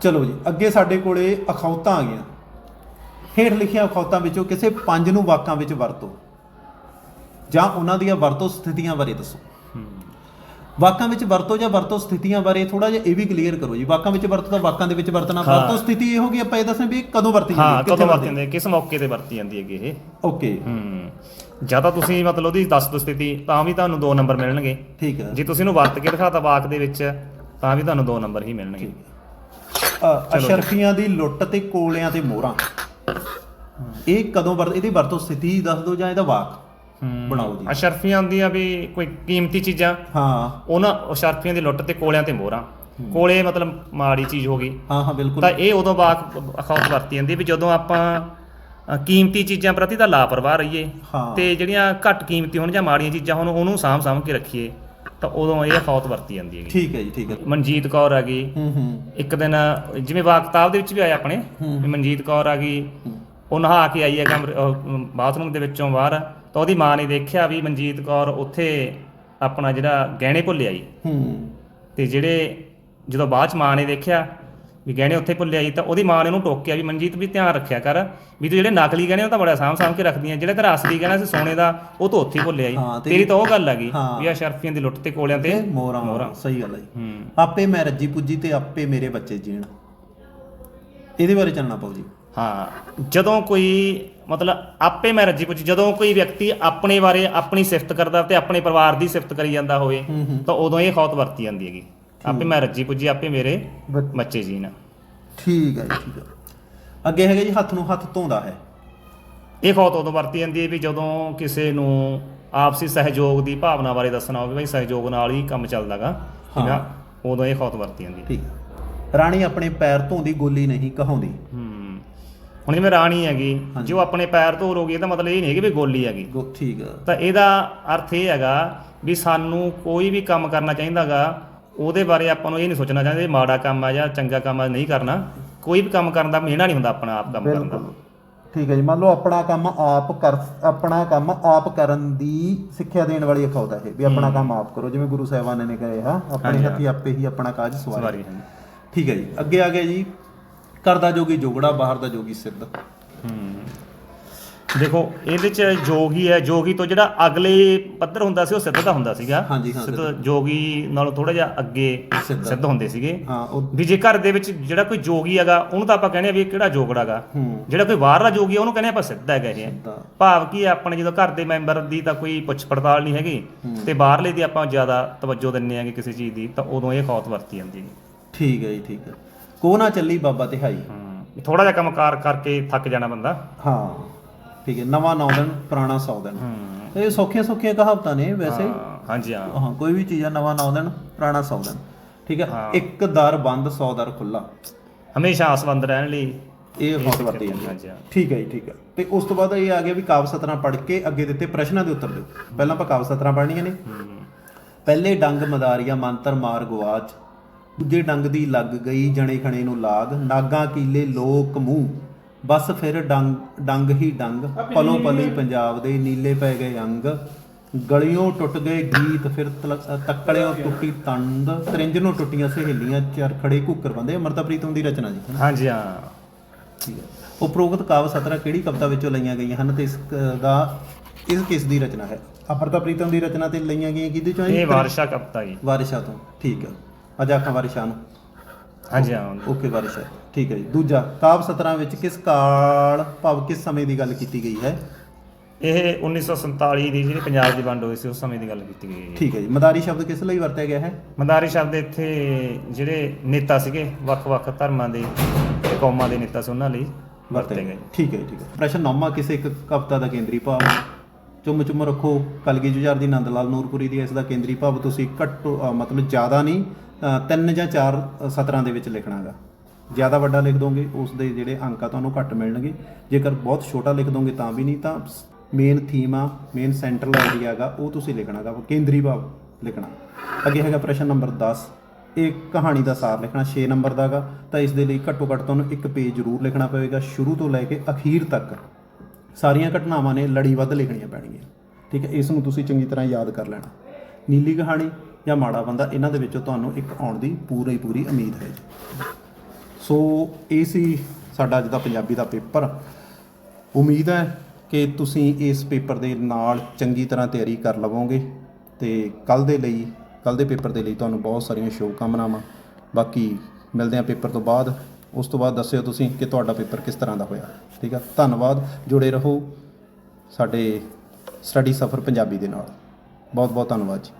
S1: ਚਲੋ ਜੀ ਅੱਗੇ ਸਾਡੇ ਕੋਲੇ ਅਖੌਤਾਂ ਆ ਗਈਆਂ। ਹੇਠ ਲਿਖੀਆਂ ਅਖੌਤਾਂ ਵਿੱਚੋਂ ਕਿਸੇ ਪੰਜ ਨੂੰ ਵਾਕਾਂ ਵਿੱਚ ਵਰਤੋ। ਜਾਂ ਉਹਨਾਂ ਦੀਆਂ ਵਰਤੋਂ ਸਥਿਤੀਆਂ ਬਾਰੇ ਦੱਸੋ। ਵਾਕਾਂ ਵਿੱਚ ਵਰਤੋ ਜਾਂ ਵਰਤੋਂ ਸਥਿਤੀਆਂ ਬਾਰੇ ਥੋੜਾ ਜਿਹਾ ਇਹ ਵੀ ਕਲੀਅਰ ਕਰੋ ਜੀ। ਵਾਕਾਂ ਵਿੱਚ ਵਰਤੋ ਤਾਂ ਵਾਕਾਂ ਦੇ ਵਿੱਚ ਵਰਤਣਾ। ਵਰਤੋਂ ਸਥਿਤੀ ਇਹ ਹੋਗੀ ਆਪਾਂ ਇਹ ਦੱਸਣਾ ਵੀ ਕਦੋਂ ਵਰਤੀ ਜਾਂਦੀ ਹੈ
S2: ਕਦੋਂ ਵਰਤੀ ਜਾਂਦੀ ਹੈ ਕਿਸ ਮੌਕੇ ਤੇ ਵਰਤੀ ਜਾਂਦੀ ਹੈਗੀ ਇਹ।
S1: ਓਕੇ
S2: ਹੂੰ। ਜਾਂ ਤਾਂ ਤੁਸੀਂ ਮਤਲਬ ਉਹਦੀ ਦੱਸ ਦੋ ਸਥਿਤੀ ਤਾਂ ਵੀ ਤੁਹਾਨੂੰ 2 ਨੰਬਰ ਮਿਲਣਗੇ।
S1: ਠੀਕ ਹੈ।
S2: ਜੇ ਤੁਸੀਂ ਇਹਨੂੰ ਵਰਤ ਕੇ ਦਿਖਾਤਾ ਵਾਕ ਦੇ ਵਿੱਚ ਤਾਂ ਵੀ ਤੁਹਾਨੂੰ 2 ਨੰਬਰ ਹੀ ਮਿਲਣਗੇ।
S1: ਅਸ਼ਰਫੀਆਂ ਦੀ ਲੁੱਟ ਤੇ ਕੋਲਿਆਂ ਤੇ ਮੋਹਰਾਂ। ਇਹ ਕਦੋਂ ਵਰ ਇਹਦੀ ਵਰਤੋਂ ਸਥਿਤੀ ਦੱਸ ਦਿਓ ਜਾਂ ਇਹਦਾ ਵਾਕ। ਬਣਾਓ ਜੀ।
S2: ਅਸ਼ਰਫੀਆਂ ਹੁੰਦੀਆਂ ਵੀ ਕੋਈ ਕੀਮਤੀ ਚੀਜ਼ਾਂ।
S1: ਹਾਂ।
S2: ਉਹਨਾਂ ਅਸ਼ਰਫੀਆਂ ਦੀ ਲੁੱਟ ਤੇ ਕੋਲਿਆਂ ਤੇ ਮੋਹਰਾਂ। ਕੋਲੇ ਮਤਲਬ ਮਾੜੀ ਚੀਜ਼ ਹੋ ਗਈ।
S1: ਹਾਂ ਹਾਂ ਬਿਲਕੁਲ।
S2: ਤਾਂ ਇਹ ਉਦੋਂ ਵਾਕ ਅਖੌਤ ਵਰਤੀ ਜਾਂਦੀ ਵੀ ਜਦੋਂ ਆਪਾਂ ਕੀਮਤੀ ਚੀਜ਼ਾਂ ਪ੍ਰਤੀ ਤਾਂ ਲਾਪਰਵਾਹ ਰਹੀਏ। ਤੇ ਜਿਹੜੀਆਂ ਘੱਟ ਕੀਮਤੀ ਹੋਣ ਜਾਂ ਮਾੜੀਆਂ ਚੀਜ਼ਾਂ ਹੋਣ ਉਹਨੂੰ ਸਾਂਭ ਸਾਂਭ ਕੇ ਰੱਖੀਏ। ਤਾਂ ਉਦੋਂ ਇਹ ਅਖੌਤ ਵਰਤੀ ਜਾਂਦੀ ਹੈਗੀ।
S1: ਠੀਕ ਹੈ ਜੀ ਠੀਕ ਹੈ।
S2: ਮਨਜੀਤ ਕੌਰ ਆ ਗਈ।
S1: ਹੂੰ ਹੂੰ।
S2: ਇੱਕ ਦਿਨ ਜਿਵੇਂ ਵਾਕਤਾਬ ਦੇ ਵਿੱਚ ਵੀ ਆਇਆ ਆਪਣੇ। ਮਨਜੀਤ ਕੌਰ ਆ ਗਈ। ਉਹ ਨਹਾ ਕੇ ਆਈ ਹੈ ਕਮਰੇ ਬਾਥਰੂਮ ਦੇ ਵਿੱਚੋਂ ਬਾਹਰ। ਤਾਂ ਉਹਦੀ ਮਾਂ ਨੇ ਦੇਖਿਆ ਵੀ ਮਨਜੀਤ ਕੌਰ ਉੱਥੇ ਆਪਣਾ ਜਿਹੜਾ ਗਹਿਣੇ ਭੁੱਲ ਆਈ।
S1: ਹੂੰ।
S2: ਤੇ ਜਿਹੜੇ ਜਦੋਂ ਬਾਅਦ ਚ ਮਾਂ ਨੇ ਦੇਖਿਆ ਵੀ ਗਹਿਣੇ ਉੱਥੇ ਭੁੱਲ ਆਈ ਤਾਂ ਉਹਦੀ ਮਾਂ ਨੇ ਉਹਨੂੰ ਟੋਕਿਆ ਵੀ ਮਨਜੀਤ ਵੀ ਧਿਆਨ ਰੱਖਿਆ ਕਰ ਵੀ ਤੂੰ ਜਿਹੜੇ ਨਕਲੀ ਗਹਿਣੇ ਉਹ ਤਾਂ ਬੜਾ ਸਾਂਭ ਸਾਂਭ ਕੇ ਰੱਖਦੀਆਂ ਜਿਹੜੇ ਤੇਰਾ ਅਸਲੀ ਗਹਿਣਾ ਸੀ ਸੋਨੇ ਦਾ ਉਹ ਤਾਂ ਉੱਥੇ ਭੁੱਲ ਆਈ।
S1: ਹਾਂ, ਤੇ-
S2: ਤੇਰੀ ਤਾਂ ਉਹ ਗੱਲ ਹੈਗੀ
S1: ਹਾਂ।
S2: ਵੀ ਆ ਸ਼ਰਫੀਆਂ ਦੀ ਲੁੱਟ ਤੇ ਕੋਲਿਆਂ ਤੇ
S1: ਤੇ ਮੋਹਰਾਂ ਸਹੀ ਗੱਲ ਹੈ ਜੀ। ਆਪੇ ਮੈਂ ਰੱਜੀ ਪੁੱਜੀ ਤੇ ਆਪੇ ਮੇਰੇ ਬੱਚੇ ਜੀਣ। ਇਹਦੇ ਬਾਰੇ ਜਾਣਨਾ ਪਊ ਜੀ।
S2: ਹਾਂ ਜਦੋਂ ਕੋਈ ਮਤਲਬ ਆਪੇ ਮੈਂ ਰੱਜੀ ਪੁੱਛ ਜਦੋਂ ਕੋਈ ਵਿਅਕਤੀ ਆਪਣੇ ਬਾਰੇ ਆਪਣੀ ਸਿਫਤ ਕਰਦਾ ਤੇ ਆਪਣੇ ਪਰਿਵਾਰ ਦੀ ਸਿਫਤ ਕਰੀ ਜਾਂਦਾ ਹੋਵੇ ਤਾਂ ਉਦੋਂ ਇਹ ਖੌਤ ਵਰਤੀ ਜਾਂਦੀ ਹੈਗੀ। ਆਪੇ ਮੈਂ ਰੱਜੀ ਪੁੱਜੀ ਆਪੇ ਮੇਰੇ ਬੱਚੇ ਜੀਣ
S1: ਠੀਕ ਹੈ ਜੀ ਠੀਕ ਹੈ। ਅੱਗੇ ਹੈਗਾ ਜੀ ਹੱਥ ਨੂੰ ਹੱਥ ਧੋਂਦਾ ਹੈ।
S2: ਇਹ ਖੌਤ ਉਦੋਂ ਵਰਤੀ ਜਾਂਦੀ ਹੈ ਵੀ ਜਦੋਂ ਕਿਸੇ ਨੂੰ ਆਪਸੀ ਸਹਿਯੋਗ ਦੀ ਭਾਵਨਾ ਬਾਰੇ ਦੱਸਣਾ ਹੋਵੇ ਬਈ ਸਹਿਯੋਗ ਨਾਲ ਹੀ ਕੰਮ ਚੱਲਦਾਗਾ ਠੀਕ ਆ? ਉਦੋਂ ਇਹ ਖੌਤ ਵਰਤੀ ਜਾਂਦੀ ਹੈ।
S1: ਠੀਕ। ਹੈ ਰਾਣੀ ਆਪਣੇ ਪੈਰ ਧੋਂਦੀ ਗੋਲੀ ਨਹੀਂ ਕਹਾਉਂਦੀ।
S2: ਹੁਣ ਜਿਵੇਂ ਰਾਣੀ ਹੈਗੀ ਜੋ ਆਪਣੇ ਪੈਰ ਧੋ ਲੋਗੀ ਇਹਦਾ ਮਤਲਬ ਇਹ ਨਹੀਂ ਹੈ ਕਿ ਵੀ ਗੋਲੀ ਹੈਗੀ।
S1: ਗੋ- ਠੀਕ ਹੈ
S2: ਤਾਂ ਇਹਦਾ ਅਰਥ ਇਹ ਹੈਗਾ ਵੀ ਸਾਨੂੰ ਕੋਈ ਵੀ ਕੰਮ ਕਰਨਾ ਚਾਹੀਦਾਗਾ ਉਹਦੇ ਬਾਰੇ ਆਪਾਂ ਨੂੰ ਇਹ ਨਹੀਂ ਸੋਚਣਾ ਚਾਹੀਦਾ ਇਹ ਮਾੜਾ ਕੰਮ ਆ ਜਾਂ ਚੰਗਾ ਕੰਮ ਆ ਨਹੀਂ ਕਰਨਾ। ਕੋਈ ਵੀ ਕੰਮ ਕਰਨ ਦਾ ਮਿਹਣਾ ਨਹੀਂ ਹੁੰਦਾ ਆਪਣਾ ਆਪ ਕੰਮ ਕਰਨ ਦਾ।
S1: ਬਿਲਕੁਲ। ਠੀਕ ਹੈ ਜੀ। ਮੰਨ ਲਓ ਆਪਣਾ ਕੰਮ ਆਪ ਕਰ ਆਪਣਾ ਕੰਮ ਆਪ ਕਰਨ ਦੀ ਸਿੱਖਿਆ ਦੇਣ ਵਾਲੀ ਅਖੌਤ ਹੈ ਇਹ ਵੀ ਆਪਣਾ ਕੰਮ ਆਪ ਕਰੋ। ਜਿਵੇਂ ਗੁਰੂ ਸਾਹਿਬਾਨ ਨੇ ਕਿਹਾ ਆਪਣੇ ਹੱਥੀ ਆਪੇ ਹੀ ਆਪਣਾ ਕਾਜ ਸਵਾਰੇ ਠੀਕ ਹੈ ਜੀ। ਅੱਗੇ ਆ ਗਿਆ ਜੀ। ਕਰਦਾ ਜੋਗੀ ਜੋਗੜਾ ਬਾਹਰ ਦਾ ਜੋਗੀ ਸਿੱਧ।
S2: ਹੂੰ। ਦੇਖੋ ਇਹਦੇ ਚ ਜੋਗੀ ਹੈ ਜੋਗੀ ਤੋਂ ਜਿਹੜਾ ਅਗਲੇ ਪੱਧਰ ਹੁੰਦਾ ਸੀ ਉਹ ਸਿੱਧ ਦਾ ਹੁੰਦਾ ਸੀਗਾ।
S1: ਹਾਂਜੀ, ਹਾਂ,
S2: ਸਿੱਧ ਜੋਗੀ ਨਾਲੋਂ ਥੋੜਾ ਜਿਹਾ ਅੱਗੇ
S1: ਸਿੱਧ।
S2: ਸਿੱਧ ਹੁੰਦੇ ਸੀਗੇ।
S1: ਹਾਂ ਉਹ
S2: ਵੀ ਜੇ ਘਰ ਦੇ ਵਿੱਚ ਜਿਹੜਾ ਕੋਈ ਜੋਗੀ ਹੈਗਾ ਉਹਨੂੰ ਤਾਂ ਆਪਾਂ ਕਹਿੰਦੇ ਆ ਵੀ ਇਹ ਕਿਹੜਾ ਜੋਗੜਾਗਾ
S1: ਹੂੰ।
S2: ਜਿਹੜਾ ਕੋਈ ਬਾਹਰਲਾ ਜੋਗੀ ਆ ਉਹਨੂੰ ਕਹਿੰਦੇ ਆਪਾਂ ਸਿੱਧ ਹੈਗਾ ਇਹ ਭਾਵ ਕੀ ਹੈ ਆਪਣੇ ਜਦੋਂ ਘਰ ਦੇ ਮੈਂਬਰ ਦੀ ਤਾਂ ਕੋਈ ਪੁੱਛ ਪੜਤਾਲ ਨਹੀਂ ਹੈਗੀ। ਤੇ ਬਾਹਰਲੇ ਦੀ ਆਪਾਂ ਜ਼ਿਆਦਾ ਤਵੱਜੋ ਦਿੰਨੇ ਆਂਗੇ ਕਿਸੇ ਚੀਜ਼ ਦੀ ਤਾਂ ਉਦੋਂ ਇਹ ਖੌਤ ਵਰਤੀ ਜਾਂਦੀ ਹੈ
S1: ਠੀਕ ਹੈ ਜੀ ਠੀਕ ਹੈ। ਕੋ ਨਾ ਚੱਲੀ ਬਾਬਾ ਤਿਹਾਈ।
S2: ਹੂੰ। ਥੋੜਾ ਜਿਹਾ ਕੰਮ ਕਾਰ ਕਰਕੇ ਥੱਕ ਜਾਣਾ ਬੰਦਾ।
S1: ਹਾਂ ਠੀਕ ਹੈ ਨਵਾਂ ਨੌ ਦਿਨ ਪੁਰਾਣਾ 100 ਦਿਨ।
S2: ਹੂੰ।
S1: ਇਹ ਸੌਖੀਆਂ ਸੌਖੀਆਂ ਕਹਾਵਤਾਂ ਨੇ ਵੈਸੇ।
S2: ਹਾਂਜੀ ਹਾਂ।
S1: ਹਾਂ ਕੋਈ ਵੀ ਚੀਜ਼ ਆ ਨਵਾਂ ਨੌ ਦਿਨ ਪੁਰਾਣਾ 100 ਦਿਨ। ਠੀਕ ਹੈ ਇੱਕ ਦਰ ਬੰਦ 100 ਦਰ ਖੁੱਲਾ
S2: ਹਮੇਸ਼ਾ ਆਸਵੰਦ ਰਹਿਣ ਲਈ
S1: ਇਹ ਬਹੁਤ ਵਰਤੀ ਜਾਂਦੀ ਹਾਂ। ਠੀਕ ਹੈ ਜੀ ਠੀਕ ਹੈ। ਤੇ ਉਸ ਤੋਂ ਬਾਅਦ ਇਹ ਆ ਗਿਆ ਵੀ ਕਾਵ ਸਤਰਾਂ ਪੜ੍ਹ ਕੇ ਅੱਗੇ ਦਿੱਤੇ ਪ੍ਰਸ਼ਨਾਂ ਦੇ ਉੱਤਰ ਦਿਓ। ਪਹਿਲਾਂ ਆਪਾਂ ਕਾਵ ਸਤਰਾਂ ਪੜ੍ਹਨੀਆਂ ਨੇ। ਪਹਿਲੇ ਡੰਗ ਮਦਾਰੀਆ ਮੰਤਰ ਮਾਰ ਗਵਾਚ ਦੂਜੇ ਡੰਗ ਦੀ ਲੱਗ ਗਈ ਜਣੇ ਖਣੇ ਨੂੰ ਲਾਗ ਨਾਗਾ ਕੀਲੇ ਲੋਕ ਮੂੰਹ। ਬਸ ਫਿਰ ਡੰਗ ਡੰਗ ਹੀ ਡੰਗ ਪਲੋਂ ਪਲੀ ਪੰਜਾਬ ਦੇ ਨੀਲੇ ਪੈ ਗਏ ਅੰਗ। ਗਲੀਆਂ ਟੁੱਟ ਗਏ ਗੀਤ ਫਿਰ ਤੱਕੜਿਓਂ ਟੁੱਟੀ ਤੰਦ। ਤਰਿੰਜਨੋਂ ਟੁੱਟੀਆਂ ਸਹੇਲੀਆਂ ਚਰਖੜੇ ਘੁੱਕਰ ਬੰਦੇ ਅਮਰਤਾ ਪ੍ਰੀਤਮ ਦੀ ਰਚਨਾ ਜੀ।
S2: ਹਾਂਜੀ ਹਾਂ।
S1: ਠੀਕ ਹੈ। ਉਪਰੋਕਤ ਕਾਵ ਸਤਰਾਂ ਕਿਹੜੀ ਕਵਿਤਾ ਵਿੱਚੋਂ ਲਈਆਂ ਗਈਆਂ ਹਨ ਤੇ ਇਸ ਦਾ ਇਸ ਕਿਸ ਦੀ ਰਚਨਾ ਹੈ? ਅਮਰਤਾ ਪ੍ਰੀਤਮ ਦੀ ਰਚਨਾ ਤੇ ਲਈਆਂ ਗਈਆਂ ਕਿਹਦੇ ਚੋਂ?
S2: ਇਹ ਵਾਰਸ਼ਾ ਕਵਿਤਾ ਜੀ।
S1: ਵਾਰਿਸ਼ਾ ਤੋਂ। ਠੀਕ ਹੈ। ਅੱਜ ਆਖਾਂ ਵਾਰਿਸ਼ਾ ਨੂੰ
S2: ਹਾਂਜੀ ਹਾਂ।
S1: ਓਕੇ ਵਾਰਿਸ਼ਾ ਠੀਕ ਹੈ ਜੀ। ਦੂਜਾ ਕਾਵ ਸਤਰਾਂ ਵਿੱਚ ਕਿਸ ਕਾਲ ਭਾਵ ਕਿਸ ਸਮੇਂ ਦੀ ਗੱਲ ਕੀਤੀ ਗਈ ਹੈ?
S2: ਇਹ 1947 ਦੀ ਜਿਹੜੀ ਪੰਜਾਬ ਦੀ ਵੰਡ ਹੋਈ ਸੀ ਉਸ ਸਮੇਂ ਦੀ ਗੱਲ ਕੀਤੀ ਗਈ ਹੈ
S1: ਠੀਕ ਹੈ ਜੀ। ਮਦਾਰੀ ਸ਼ਬਦ ਕਿਸ ਲਈ ਵਰਤਿਆ ਗਿਆ ਹੈ?
S2: ਮੰਦਾਰੀ ਸ਼ਬਦ ਇੱਥੇ ਜਿਹੜੇ ਨੇਤਾ ਸੀਗੇ ਵੱਖ-ਵੱਖ ਧਰਮਾਂ ਦੇ ਤੇ ਕੌਮਾਂ ਦੇ ਨੇਤਾ ਸੀ ਉਹਨਾਂ ਲਈ ਵਰਤੇ ਗਏ।
S1: ਠੀਕ ਹੈ ਠੀਕ ਹੈ। ਪ੍ਰਸ਼ਨ ਨੌਵਾਂ ਕਿਸੇ ਇੱਕ ਕਵਿਤਾ ਦਾ ਕੇਂਦਰੀ ਭਾਵ? ਚੁੰਮ ਚੁੰਮ ਰੱਖੋ ਕਲਗੀ ਜੁਝਾਰ ਦੀ ਨੰਦ ਲਾਲ ਨੂਰਪੁਰੀ ਦੀ ਇਸ ਦਾ ਕੇਂਦਰੀ ਭਾਵ ਤੁਸੀਂ ਘੱਟੋ ਮਤਲਬ ਜ਼ਿਆਦਾ ਨਹੀਂ ਤਿੰਨ ਜਾਂ ਚਾਰ ਸਤਰਾਂ ਦੇ ਵਿੱਚ ਲਿਖਣਾਗਾ ਜ਼ਿਆਦਾ ਵੱਡਾ ਲਿਖ ਦੋਗੇ, ਉਸ ਦੇ ਜਿਹੜੇ ਅੰਕ ਆ ਤੁਹਾਨੂੰ ਘੱਟ ਮਿਲਣਗੇ। ਜੇਕਰ ਬਹੁਤ ਛੋਟਾ ਲਿਖ ਦੋਗੇ ਤਾਂ ਵੀ ਨਹੀਂ, ਤਾਂ ਮੇਨ ਥੀਮ ਆ ਮੇਨ ਸੈਂਟਰਲ ਆਈਡੀਆ ਹੈਗਾ, ਉਹ ਤੁਸੀਂ ਲਿਖਣਾਗਾ ਕੇਂਦਰੀ ਭਾਵ ਲਿਖਣਾ। ਅੱਗੇ ਹੈਗਾ ਪ੍ਰਸ਼ਨ ਨੰਬਰ 10 ਇਹ ਕਹਾਣੀ ਦਾ ਸਾਰ ਲਿਖਣਾ 6 ਨੰਬਰ ਦਾਗਾ ਤਾਂ ਇਸ ਦੇ ਲਈ ਘੱਟੋ ਘੱਟ ਤੁਹਾਨੂੰ ਇੱਕ ਪੇਜ ਜ਼ਰੂਰ ਲਿਖਣਾ ਪਵੇਗਾ। ਸ਼ੁਰੂ ਤੋਂ ਲੈ ਕੇ ਅਖੀਰ ਤੱਕ ਸਾਰੀਆਂ ਘਟਨਾਵਾਂ ਨੇ ਲੜੀਬੱਧ ਲਿਖਣੀਆਂ ਪੈਣਗੀਆਂ। ਠੀਕ ਹੈ, ਇਸ ਨੂੰ ਤੁਸੀਂ ਚੰਗੀ ਤਰ੍ਹਾਂ ਯਾਦ ਕਰ ਲੈਣਾ। ਨੀਲੀ ਕਹਾਣੀ ਜਾਂ ਮਾੜਾ ਬੰਦਾ, ਇਹਨਾਂ ਦੇ ਵਿੱਚੋਂ ਤੁਹਾਨੂੰ ਇੱਕ ਆਉਣ ਦੀ ਪੂਰੀ ਪੂਰੀ ਉਮੀਦ ਹੈ ਜੀ। ਸੋ ਇਹ ਸੀ ਸਾਡਾ ਅੱਜ ਦਾ ਪੰਜਾਬੀ ਦਾ ਪੇਪਰ। ਉਮੀਦ ਹੈ ਕਿ ਤੁਸੀਂ ਇਸ ਪੇਪਰ ਦੇ ਨਾਲ ਚੰਗੀ ਤਰ੍ਹਾਂ ਤਿਆਰੀ ਕਰ ਲਵੋਗੇ ਤੇ ਕੱਲ ਦੇ ਲਈ ਕੱਲ ਦੇ ਪੇਪਰ ਦੇ ਲਈ ਤੁਹਾਨੂੰ ਬਹੁਤ ਸਾਰੀਆਂ ਸ਼ੁਭ ਕਾਮਨਾਵਾਂ ਬਾਕੀ ਮਿਲਦੇ ਹਾਂ ਪੇਪਰ ਤੋਂ ਬਾਅਦ। ਉਸ ਤੋਂ ਬਾਅਦ ਦੱਸਿਓ ਤੁਸੀਂ ਕਿ ਤੁਹਾਡਾ ਪੇਪਰ ਕਿਸ ਤਰ੍ਹਾਂ ਦਾ ਹੋਇਆ। ਠੀਕ ਆ? ਧੰਨਵਾਦ। ਜੁੜੇ ਰਹੋ ਸਾਡੇ ਸਟੱਡੀ ਸਫਰ ਪੰਜਾਬੀ ਦੇ ਨਾਲ। ਬਹੁਤ ਬਹੁਤ ਧੰਨਵਾਦ ਜੀ।